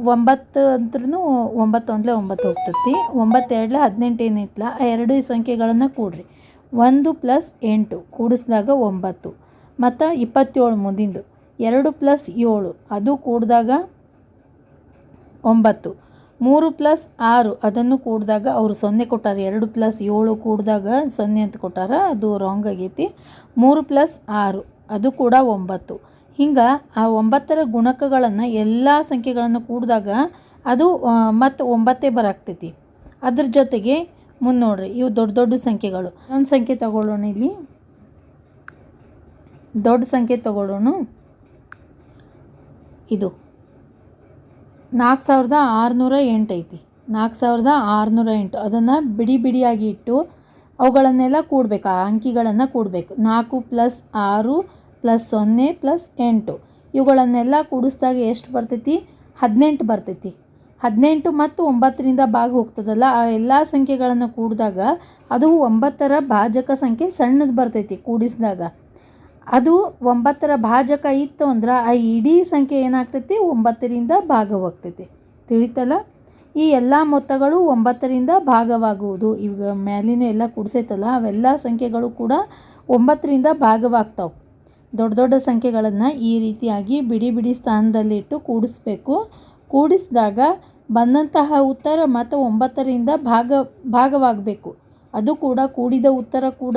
[SPEAKER 1] ಒಂಬತ್ತು ಅಂದ್ರೂ ಒಂಬತ್ತು ಒಂಬತ್ತು ಹೋಗ್ತತಿ. ಒಂಬತ್ತೆರಡಲೇ ಹದಿನೆಂಟು ಏನಿತ್ತಲ್ಲ ಆ ಎರಡು ಸಂಖ್ಯೆಗಳನ್ನು ಕೂಡ್ರಿ. ಒಂದು ಪ್ಲಸ್ ಎಂಟು ಕೂಡಿಸಿದಾಗ ಒಂಬತ್ತು. ಮತ್ತು ಇಪ್ಪತ್ತೇಳು ಮುಂದಿಂದು. ಎರಡು ಪ್ಲಸ್ ಏಳು, ಅದು ಕೂಡಿದಾಗ ಒಂಬತ್ತು. ಮೂರು ಪ್ಲಸ್ ಆರು, ಅದನ್ನು ಕೂಡಿದಾಗ ಅವರು ಸೊನ್ನೆ ಕೊಟ್ಟಾರ. ಎರಡು ಪ್ಲಸ್ ಏಳು ಕೂಡಿದಾಗ ಸೊನ್ನೆ ಅಂತ ಕೊಟ್ಟಾರ, ಅದು ರಾಂಗ್ ಆಗೈತಿ. ಮೂರು ಪ್ಲಸ್ ಆರು, ಅದು ಕೂಡ ಒಂಬತ್ತು. ಹಿಂಗೆ ಆ ಒಂಬತ್ತರ ಗುಣಕಗಳನ್ನು ಎಲ್ಲ ಸಂಖ್ಯೆಗಳನ್ನು ಕೂಡಿದಾಗ ಅದು ಮತ್ತು ಒಂಬತ್ತೇ ಬರಾಕ್ತೈತಿ. ಅದ್ರ ಜೊತೆಗೆ ಮುಂದೆ ನೋಡ್ರಿ, ಇವು ದೊಡ್ಡ ದೊಡ್ಡ ಸಂಖ್ಯೆಗಳು. ಒಂದು ಸಂಖ್ಯೆ ತಗೊಳ್ಳೋಣ ಇಲ್ಲಿ. ದೊಡ್ಡ ಸಂಖ್ಯೆ ತಗೊಳ್ಳೋಣ. ಇದು. ನಾಲ್ಕು ಸಾವಿರದ ಆರುನೂರ ಎಂಟು ಐತಿ. ನಾಲ್ಕು ಸಾವಿರದ ಆರುನೂರ ಎಂಟು. ಅದನ್ನು ಬಿಡಿ ಬಿಡಿಯಾಗಿ ಇಟ್ಟು ಅವುಗಳನ್ನೆಲ್ಲ ಕೂಡಬೇಕು. ಆ ಅಂಕಿಗಳನ್ನು ಕೂಡಬೇಕು. ನಾಲ್ಕು ಪ್ಲಸ್ ಆರು ಪ್ಲಸ್ ಸೊನ್ನೆ ಪ್ಲಸ್ ಎಂಟು. ಇವುಗಳನ್ನೆಲ್ಲ ಕೂಡಿಸ್ದಾಗ ಎಷ್ಟು ಬರ್ತೈತಿ? ಹದಿನೆಂಟು ಬರ್ತೈತಿ. ಹದಿನೆಂಟು ಮತ್ತು ಒಂಬತ್ತರಿಂದ ಭಾಗ ಹೋಗ್ತದಲ್ಲ, ಆ ಎಲ್ಲ ಸಂಖ್ಯೆಗಳನ್ನು ಕೂಡಿದಾಗ ಅದು ಒಂಬತ್ತರ ಭಾಜಕ ಸಂಖ್ಯೆ ಸಣ್ಣದು ಬರ್ತೈತಿ ಕೂಡಿಸಿದಾಗ. ಅದು ಒಂಬತ್ತರ ಭಾಜಕ ಇತ್ತು ಅಂದ್ರೆ ಆ ಇಡೀ ಸಂಖ್ಯೆ ಏನಾಗ್ತೈತಿ? ಒಂಬತ್ತರಿಂದ ಭಾಗವಾಗ್ತೈತಿ. ತಿಳಿತಲ್ಲ? ಈ ಎಲ್ಲ ಮೊತ್ತಗಳು ಒಂಬತ್ತರಿಂದ ಭಾಗವಾಗುವುದು. ಈಗ ಮ್ಯಾಲಿನ ಎಲ್ಲ ಕೂಡಿಸೈತಲ್ಲ, ಅವೆಲ್ಲ ಸಂಖ್ಯೆಗಳು ಕೂಡ ಒಂಬತ್ತರಿಂದ ಭಾಗವಾಗ್ತಾವೆ. ದೊಡ್ಡ ದೊಡ್ಡ ಸಂಖ್ಯೆಗಳನ್ನು ಈ ರೀತಿಯಾಗಿ ಬಿಡಿ ಬಿಡಿ ಸ್ಥಾನದಲ್ಲಿಟ್ಟು ಕೂಡಿಸ್ಬೇಕು. ಕೂಡಿಸಿದಾಗ ಬಂದಂತಹ ಉತ್ತರ ಮತ್ತು ಒಂಬತ್ತರಿಂದ ಭಾಗ, ಭಾಗವಾಗಬೇಕು. ಅದು ಕೂಡ ಕೂಡಿದ ಉತ್ತರ ಕೂಡ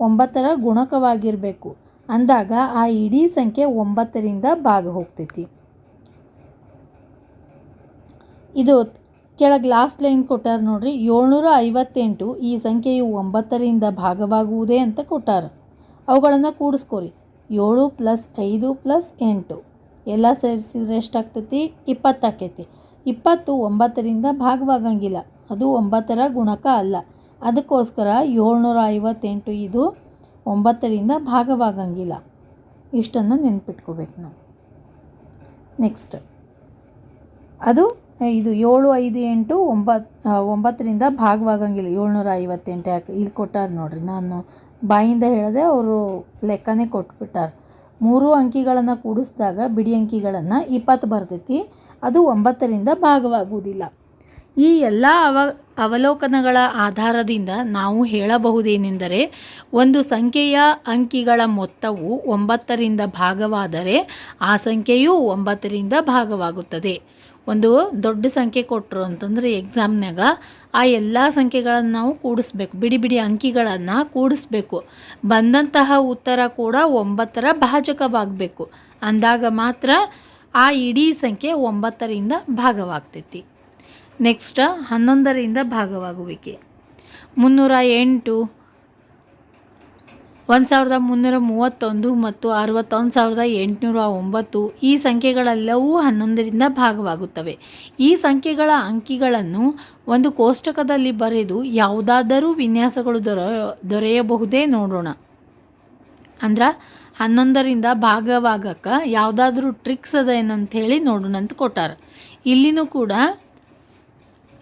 [SPEAKER 1] ಒಂಬತ್ತರ ಗುಣಕವಾಗಿರಬೇಕು. ಅಂದಾಗ ಆ ಇಡೀ ಸಂಖ್ಯೆ ಒಂಬತ್ತರಿಂದ ಭಾಗ ಹೋಗ್ತೈತಿ ಇದು ಕೆಳಗೆ ಲಾಸ್ಟ್ ಲೈನ್ ಕೊಟ್ಟಾರ ನೋಡ್ರಿ ಏಳ್ನೂರ ಐವತ್ತೆಂಟು ಈ ಸಂಖ್ಯೆಯು ಒಂಬತ್ತರಿಂದ ಭಾಗವಾಗುವುದೇ ಅಂತ ಕೊಟ್ಟಾರ. ಅವುಗಳನ್ನು ಕೂಡಿಸ್ಕೊರಿ, ಏಳು ಪ್ಲಸ್ ಐದು ಪ್ಲಸ್ ಎಂಟು. ಎಲ್ಲ ಸೇರಿಸಿದ್ರೆ ಎಷ್ಟಾಗ್ತೈತಿ? ಇಪ್ಪತ್ತಾಕೈತಿ. ಇಪ್ಪತ್ತು ಒಂಬತ್ತರಿಂದ ಭಾಗವಾಗಂಗಿಲ್ಲ. ಅದು ಒಂಬತ್ತರ ಗುಣಕ ಅಲ್ಲ. ಅದಕ್ಕೋಸ್ಕರ ಏಳ್ನೂರ ಐವತ್ತೆಂಟು ಇದು ಒಂಬತ್ತರಿಂದ ಭಾಗವಾಗಂಗಿಲ್ಲ. ಇಷ್ಟನ್ನು ನೆನ್ಪಿಟ್ಕೋಬೇಕು ನಾವು. ನೆಕ್ಸ್ಟ್ ಅದು ಇದು ಏಳು, ಐದು, ಎಂಟು ಒಂಬತ್ತು ಒಂಬತ್ತರಿಂದ ಭಾಗವಾಗಂಗಿಲ್ಲ. ಏಳ್ನೂರ ಐವತ್ತೆಂಟು ಯಾಕೆ ಇಲ್ಲಿ ಕೊಟ್ಟಾರ ನೋಡಿರಿ. ನಾನು ಬಾಯಿಂದ ಹೇಳಿದೆ ಅವರು ಲೆಕ್ಕನೇ ಕೊಟ್ಬಿಟ್ಟಾರೆ. ಮೂರು ಅಂಕಿಗಳನ್ನು ಕೂಡಿಸಿದಾಗ ಬಿಡಿ ಅಂಕಿಗಳನ್ನು ಇಪ್ಪತ್ತು ಬರ್ತೈತಿ. ಅದು ಒಂಬತ್ತರಿಂದ ಭಾಗವಾಗುವುದಿಲ್ಲ ಈ ಎಲ್ಲ ಅವ, ಅವಲೋಕನಗಳ ಆಧಾರದಿಂದ ನಾವು ಹೇಳಬಹುದೇನೆಂದರೆ, ಒಂದು ಸಂಖ್ಯೆಯ ಅಂಕಿಗಳ ಮೊತ್ತವು ಒಂಬತ್ತರಿಂದ ಭಾಗವಾದರೆ, ಆ ಸಂಖ್ಯೆಯು ಒಂಬತ್ತರಿಂದ ಭಾಗವಾಗುತ್ತದೆ. ಒಂದು ದೊಡ್ಡ ಸಂಖ್ಯೆ ಕೊಟ್ಟರು ಅಂತಂದರೆ ಎಕ್ಸಾಮ್ನಾಗ ಆ ಎಲ್ಲ ಸಂಖ್ಯೆಗಳನ್ನು ನಾವು ಕೂಡಿಸ್ಬೇಕು. ಬಿಡಿ ಬಿಡಿ ಅಂಕಿಗಳನ್ನು ಕೂಡಿಸ್ಬೇಕು. ಬಂದಂತಹ ಉತ್ತರ ಕೂಡ ಒಂಬತ್ತರ ಭಾಜಕವಾಗಬೇಕು. ಅಂದಾಗ ಮಾತ್ರ ಆ ಇಡೀ ಸಂಖ್ಯೆ ಒಂಬತ್ತರಿಂದ ಭಾಗವಾಗ್ತೈತಿ. ನೆಕ್ಸ್ಟ್ ಹನ್ನೊಂದರಿಂದ ಭಾಗವಾಗುವಿಕೆ. ಮುನ್ನೂರ ಎಂಟು ಒಂದು ಸಾವಿರದ ಮುನ್ನೂರ ಮೂವತ್ತೊಂದು ಮತ್ತು ಅರವತ್ತೊಂದು ಸಾವಿರದ ಎಂಟುನೂರ ಒಂಬತ್ತು ಈ ಸಂಖ್ಯೆಗಳೆಲ್ಲವೂ ಹನ್ನೊಂದರಿಂದ ಭಾಗವಾಗುತ್ತವೆ. ಈ ಸಂಖ್ಯೆಗಳ ಅಂಕಿಗಳನ್ನು ಒಂದು ಕೋಷ್ಟಕದಲ್ಲಿ ಬರೆದು ಯಾವುದಾದರೂ ವಿನ್ಯಾಸಗಳು ದೊರ, ದೊರೆಯಬಹುದೇ ನೋಡೋಣ. ಅಂದ್ರೆ ಹನ್ನೊಂದರಿಂದ ಭಾಗವಾಗಕ್ಕೆ ಯಾವುದಾದ್ರೂ ಟ್ರಿಕ್ಸ್ ಅದ ಏನಂತ ಹೇಳಿ ನೋಡೋಣ ಅಂತ ಕೊಟ್ಟಾರ. ಇಲ್ಲಿನೂ ಕೂಡ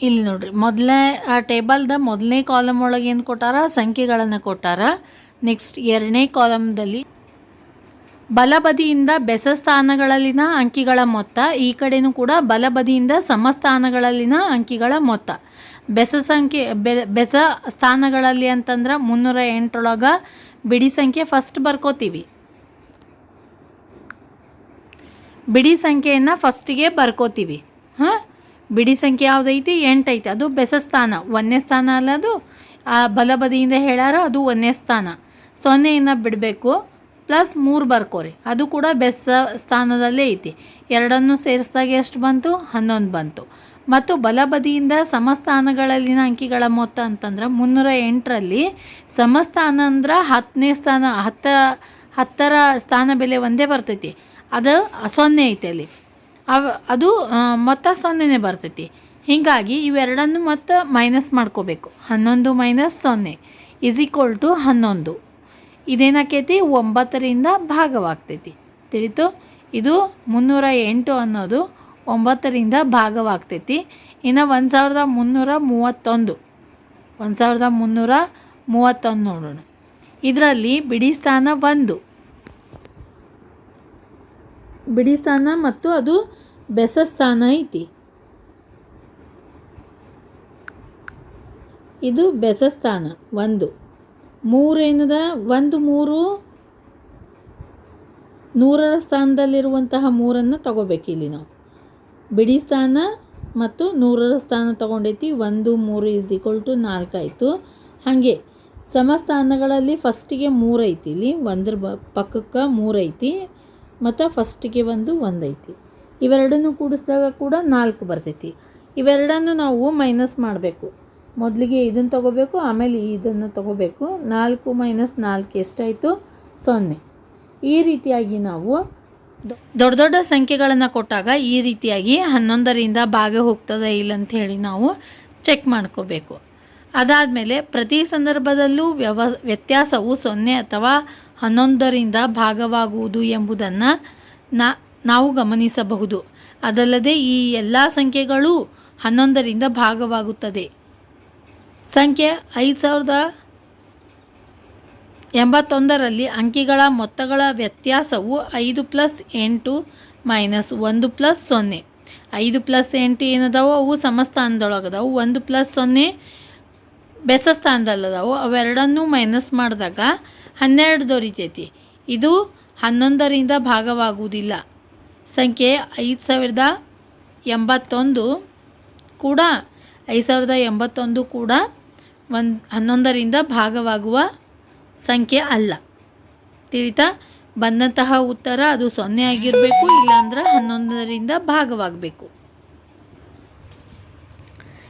[SPEAKER 1] ಇಲ್ಲಿ ನೋಡ್ರಿ ಮೊದಲನೇ ಆ ಟೇಬಲ್ದ ಮೊದಲನೇ ಕಾಲಮ್ ಒಳಗೆ ಏನು ಕೊಟ್ಟಾರ? ಸಂಖ್ಯೆಗಳನ್ನು ಕೊಟ್ಟಾರ. ನೆಕ್ಸ್ಟ್ ಎರಡನೇ ಕಾಲಮ್ದಲ್ಲಿ ಬಲಬದಿಯಿಂದ ಬೆಸ ಸ್ಥಾನಗಳಲ್ಲಿನ ಅಂಕಿಗಳ ಮೊತ್ತ, ಈ ಕಡೆನೂ ಕೂಡ ಬಲಬದಿಯಿಂದ ಸಮಸ್ಥಾನಗಳಲ್ಲಿನ ಅಂಕಿಗಳ ಮೊತ್ತ. ಬೆಸ ಸಂಖ್ಯೆ ಬೆಸ ಸ್ಥಾನಗಳಲ್ಲಿ ಅಂತಂದ್ರೆ ಮುನ್ನೂರ ಎಂಟರೊಳಗೆ ಬಿಡಿ ಸಂಖ್ಯೆ ಫಸ್ಟ್ ಬರ್ಕೋತೀವಿ. ಬಿಡಿ ಸಂಖ್ಯೆಯನ್ನು ಫಸ್ಟಿಗೆ ಬರ್ಕೋತೀವಿ. ಹಾಂ? ಬಿಡಿ ಸಂಖ್ಯೆ ಯಾವುದೈತಿ ಎಂಟೈತಿ ಅದು ಬೆಸ ಸ್ಥಾನ. ಒಂದನೇ ಸ್ಥಾನ ಅಲ್ಲ ಅದು. ಆ ಬಲಬದಿಯಿಂದ ಹೇಳ್ಯಾರ ಅದು ಒಂದನೇ ಸ್ಥಾನ. ಸೊನ್ನೆಯನ್ನು ಬಿಡಬೇಕು. ಪ್ಲಸ್ ಮೂರು ಬರ್ಕೋರಿ. ಅದು ಕೂಡ ಬೆಸ ಸ್ಥಾನದಲ್ಲೇ ಐತಿ. ಎರಡನ್ನು ಸೇರಿಸಿದಾಗ ಎಷ್ಟು ಬಂತು? ಹನ್ನೊಂದು ಬಂತು. ಮತ್ತು ಬಲಬದಿಯಿಂದ ಸಮಸ್ಥಾನಗಳಲ್ಲಿನ ಅಂಕಿಗಳ ಮೊತ್ತ ಅಂತಂದ್ರೆ ಮುನ್ನೂರ ಎಂಟರಲ್ಲಿ ಸಮಸ್ಥಾನ ಅಂದ್ರೆ ಹತ್ತನೇ ಸ್ಥಾನ, ಹತ್ತ, ಹತ್ತರ ಸ್ಥಾನ ಬೆಲೆ ಒಂದೇ ಬರ್ತೈತಿ. ಅದು ಸೊನ್ನೆ ಐತೆ ಅಲ್ಲಿ. ಅವ ಅದು ಮೊತ್ತ ಸೊನ್ನೆನೇ ಬರ್ತೈತಿ. ಹೀಗಾಗಿ ಇವೆರಡನ್ನು ಮತ್ತೆ ಮೈನಸ್ ಮಾಡ್ಕೋಬೇಕು. ಹನ್ನೊಂದು ಮೈನಸ್ ಸೊನ್ನೆ ಇಸ್ ಈಕ್ವಲ್ ಟು ಹನ್ನೊಂದು. ಇದೇನಾಕೈತಿ? ಒಂಬತ್ತರಿಂದ ಭಾಗವಾಗ್ತೈತಿ. ತಿಳಿತು? ಇದು ಮುನ್ನೂರ ಎಂಟು ಅನ್ನೋದು ಒಂಬತ್ತರಿಂದ ಭಾಗವಾಗ್ತೈತಿ. ಇನ್ನು ಒಂದು ಸಾವಿರದ ಮುನ್ನೂರ ಮೂವತ್ತೊಂದು. ಒಂದು ಸಾವಿರದ ಮುನ್ನೂರ ಮೂವತ್ತೊಂದು ನೋಡೋಣ. ಇದರಲ್ಲಿ ಬಿಡಿ ಸ್ಥಾನ ಒಂದು. ಬಿಡಿ ಸ್ಥಾನ ಮತ್ತು ಅದು ಬೆಸ ಸ್ಥಾನ ಐತಿ. ಇದು ಬೆಸ ಸ್ಥಾನ ಒಂದು. ಮೂರೇನದ? ಒಂದು ಮೂರು ನೂರರ ಸ್ಥಾನದಲ್ಲಿರುವಂತಹ ಮೂರನ್ನು ತಗೋಬೇಕು ಇಲ್ಲಿ ನಾವು. ಬಿಡಿ ಸ್ಥಾನ ಮತ್ತು ನೂರರ ಸ್ಥಾನ ತಗೊಂಡೈತಿ. ಒಂದು ಮೂರು ಈಸ್ ಈಕ್ವಲ್ ಟು ನಾಲ್ಕಾಯಿತು ಹಾಗೆ ಸಮಸ್ಥಾನಗಳಲ್ಲಿ ಫಸ್ಟಿಗೆ ಮೂರು ಐತಿ ಇಲ್ಲಿ. ಒಂದ್ರ ಬ ಪಕ್ಕಕ್ಕೆ ಮೂರೈತಿ. ಮತ್ತು ಫಸ್ಟಿಗೆ ಒಂದು ಒಂದು ಐತಿ ಇವೆರಡನ್ನು ಕೂಡಿಸಿದಾಗ ಕೂಡ ನಾಲ್ಕು ಬರ್ತೈತಿ. ಇವೆರಡನ್ನು ನಾವು ಮೈನಸ್ ಮಾಡಬೇಕು. ಮೊದಲಿಗೆ ಇದನ್ನು ತಗೋಬೇಕು, ಆಮೇಲೆ ಇದನ್ನು ತಗೋಬೇಕು. ನಾಲ್ಕು ಮೈನಸ್ ನಾಲ್ಕು ಎಷ್ಟಾಯಿತು? ಸೊನ್ನೆ. ಈ ರೀತಿಯಾಗಿ ನಾವು ದೊಡ್ಡ ದೊಡ್ಡ ಸಂಖ್ಯೆಗಳನ್ನು ಕೊಟ್ಟಾಗ ಈ ರೀತಿಯಾಗಿ ಹನ್ನೊಂದರಿಂದ ಭಾಗ ಹೋಗ್ತದೆ ಇಲ್ಲ ಹೇಳಿ ನಾವು ಚೆಕ್ ಮಾಡ್ಕೋಬೇಕು. ಅದಾದಮೇಲೆ ಪ್ರತಿ ಸಂದರ್ಭದಲ್ಲೂ ವ್ಯವ, ವ್ಯತ್ಯಾಸವು ಸೊನ್ನೆ ಅಥವಾ ಹನ್ನೊಂದರಿಂದ ಭಾಗವಾಗುವುದು ಎಂಬುದನ್ನು ನಾ ನಾವು ಗಮನಿಸಬಹುದು. ಅದಲ್ಲದೆ ಈ ಎಲ್ಲ ಸಂಖ್ಯೆಗಳು ಹನ್ನೊಂದರಿಂದ ಭಾಗವಾಗುತ್ತದೆ. ಸಂಖ್ಯೆ ಐದು ಸಾವಿರದ ಎಂಬತ್ತೊಂದರಲ್ಲಿ ಅಂಕಿಗಳ ಮೊತ್ತಗಳ ವ್ಯತ್ಯಾಸವು ಐದು ಪ್ಲಸ್ ಎಂಟು ಮೈನಸ್ ಒಂದು ಪ್ಲಸ್ ಸೊನ್ನೆ. ಐದು ಪ್ಲಸ್ ಎಂಟು ಏನದಾವು ಅವು ಸಮಸ್ಥಾನದೊಳಗದವು. ಒಂದು ಪ್ಲಸ್ ಸೊನ್ನೆ ಬೆಸ ಸ್ಥಾನದಲ್ಲದಾವು ಅವೆರಡನ್ನೂ ಮೈನಸ್ ಮಾಡಿದಾಗ ಹನ್ನೆರಡು ದೊರೀತೈತಿ. ಇದು ಹನ್ನೊಂದರಿಂದ ಭಾಗವಾಗುವುದಿಲ್ಲ. ಸಂಖ್ಯೆ ಐದು ಸಾವಿರದ ಎಂಬತ್ತೊಂದು ಕೂಡ ಐದು ಸಾವಿರದ ಎಂಬತ್ತೊಂದು ಕೂಡ ಒಂದು ಹನ್ನೊಂದರಿಂದ ಭಾಗವಾಗುವ ಸಂಖ್ಯೆ ಅಲ್ಲ. ತಿಳಿತಾ? ಬಂದಂತಹ ಉತ್ತರ ಅದು ಸೊನ್ನೆ ಆಗಿರಬೇಕು, ಇಲ್ಲಾಂದ್ರೆ ಹನ್ನೊಂದರಿಂದ ಭಾಗವಾಗಬೇಕು.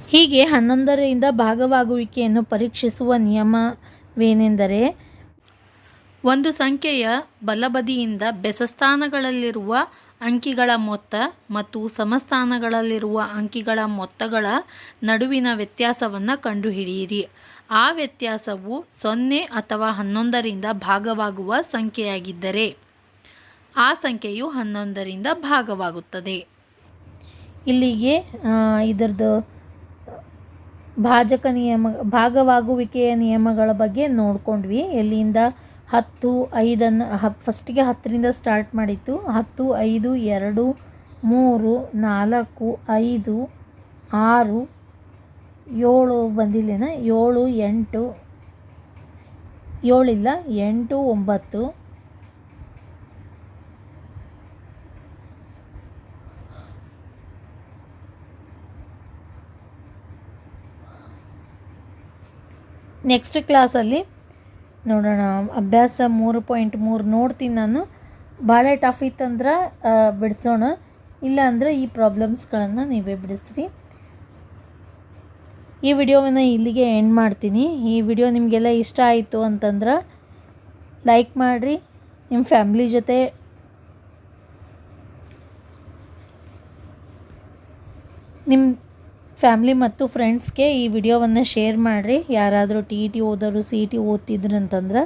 [SPEAKER 1] ಹೀಗೆ ಹನ್ನೊಂದರಿಂದ ಭಾಗವಾಗುವಿಕೆಯನ್ನು ಪರೀಕ್ಷಿಸುವ ನಿಯಮವೇನೆಂದರೆ, ಒಂದು ಸಂಖ್ಯೆಯ ಬಲಬದಿಯಿಂದ ಬೆಸಸ್ಥಾನಗಳಲ್ಲಿರುವ ಅಂಕಿಗಳ ಮೊತ್ತ ಮತ್ತು ಸಮಸ್ಥಾನಗಳಲ್ಲಿರುವ ಅಂಕಿಗಳ ಮೊತ್ತಗಳ ನಡುವಿನ ವ್ಯತ್ಯಾಸವನ್ನು ಕಂಡುಹಿಡಿಯಿರಿ. ಆ ವ್ಯತ್ಯಾಸವು ಸೊನ್ನೆ ಅಥವಾ ಹನ್ನೊಂದರಿಂದ ಭಾಗವಾಗುವ ಸಂಖ್ಯೆಯಾಗಿದ್ದರೆ ಆ ಸಂಖ್ಯೆಯು ಹನ್ನೊಂದರಿಂದ ಭಾಗವಾಗುತ್ತದೆ. ಇಲ್ಲಿಗೆ ಇದರದ್ದು ಭಾಜಕ ನಿಯಮ, ಭಾಗವಾಗುವಿಕೆಯ ನಿಯಮಗಳ ಬಗ್ಗೆ ನೋಡ್ಕೊಂಡ್ವಿ. ಎಲ್ಲಿಂದ ಹತ್ತು ಐದನ್ನು ಹ ಫಸ್ಟಿಗೆ ಹತ್ತರಿಂದ ಸ್ಟಾರ್ಟ್ ಮಾಡಿತ್ತು. ಹತ್ತು, ಐದು, ಎರಡು, ಮೂರು, ನಾಲ್ಕು, ಐದು, ಆರು, ಏಳು ಬಂದಿಲ್ಲೇನ? ಏಳು, ಎಂಟು, ಏಳಿಲ್ಲ, ಎಂಟು, ಒಂಬತ್ತು. ನೆಕ್ಸ್ಟ್ ಕ್ಲಾಸಲ್ಲಿ ನೋಡೋಣ. ಅಭ್ಯಾಸ ಮೂರು ಪಾಯಿಂಟ್ ಮೂರು ನೋಡ್ತೀನಿ ನಾನು. ಭಾಳ ಟಫ್ ಇತ್ತಂದ್ರೆ ಬಿಡಿಸೋಣ. ಇಲ್ಲ ಅಂದರೆ ಈ ಪ್ರಾಬ್ಲಮ್ಸ್ಗಳನ್ನು ನೀವೇ ಬಿಡಿಸ್ರಿ. ಈ ವಿಡಿಯೋವನ್ನು ಇಲ್ಲಿಗೆ ಎಂಡ್ ಮಾಡ್ತೀನಿ. ಈ ವಿಡಿಯೋ ನಿಮಗೆಲ್ಲ ಇಷ್ಟ ಆಯಿತು ಅಂತಂದ್ರೆ ಲೈಕ್ ಮಾಡಿರಿ. ನಿಮ್ಮ ಫ್ಯಾಮ್ಲಿ ಜೊತೆ ನಿಮ್ಮ ಫ್ಯಾಮ್ಲಿ ಮತ್ತು ಫ್ರೆಂಡ್ಸ್ಗೆ ಈ ವಿಡಿಯೋವನ್ನು ಶೇರ್ ಮಾಡಿರಿ. ಯಾರಾದರೂ ಟಿ ಇ ಟಿ ಓದೋರು, ಸಿ ಇ ಟಿ ಓದ್ತಿದ್ರಂತಂದ್ರೆ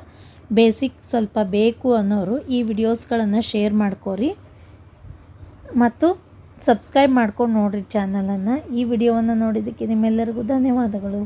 [SPEAKER 1] ಬೇಸಿಕ್ ಸ್ವಲ್ಪ ಬೇಕು ಅನ್ನೋರು ಈ ವಿಡಿಯೋಸ್ಗಳನ್ನು ಶೇರ್ ಮಾಡ್ಕೋರಿ. ಮತ್ತು ಸಬ್ಸ್ಕ್ರೈಬ್ ಮಾಡ್ಕೊಂಡು ನೋಡಿರಿ ಚಾನಲನ್ನು. ಈ ವಿಡಿಯೋವನ್ನು ನೋಡಿದ್ದಕ್ಕೆ ನಿಮ್ಮೆಲ್ಲರಿಗೂ ಧನ್ಯವಾದಗಳು.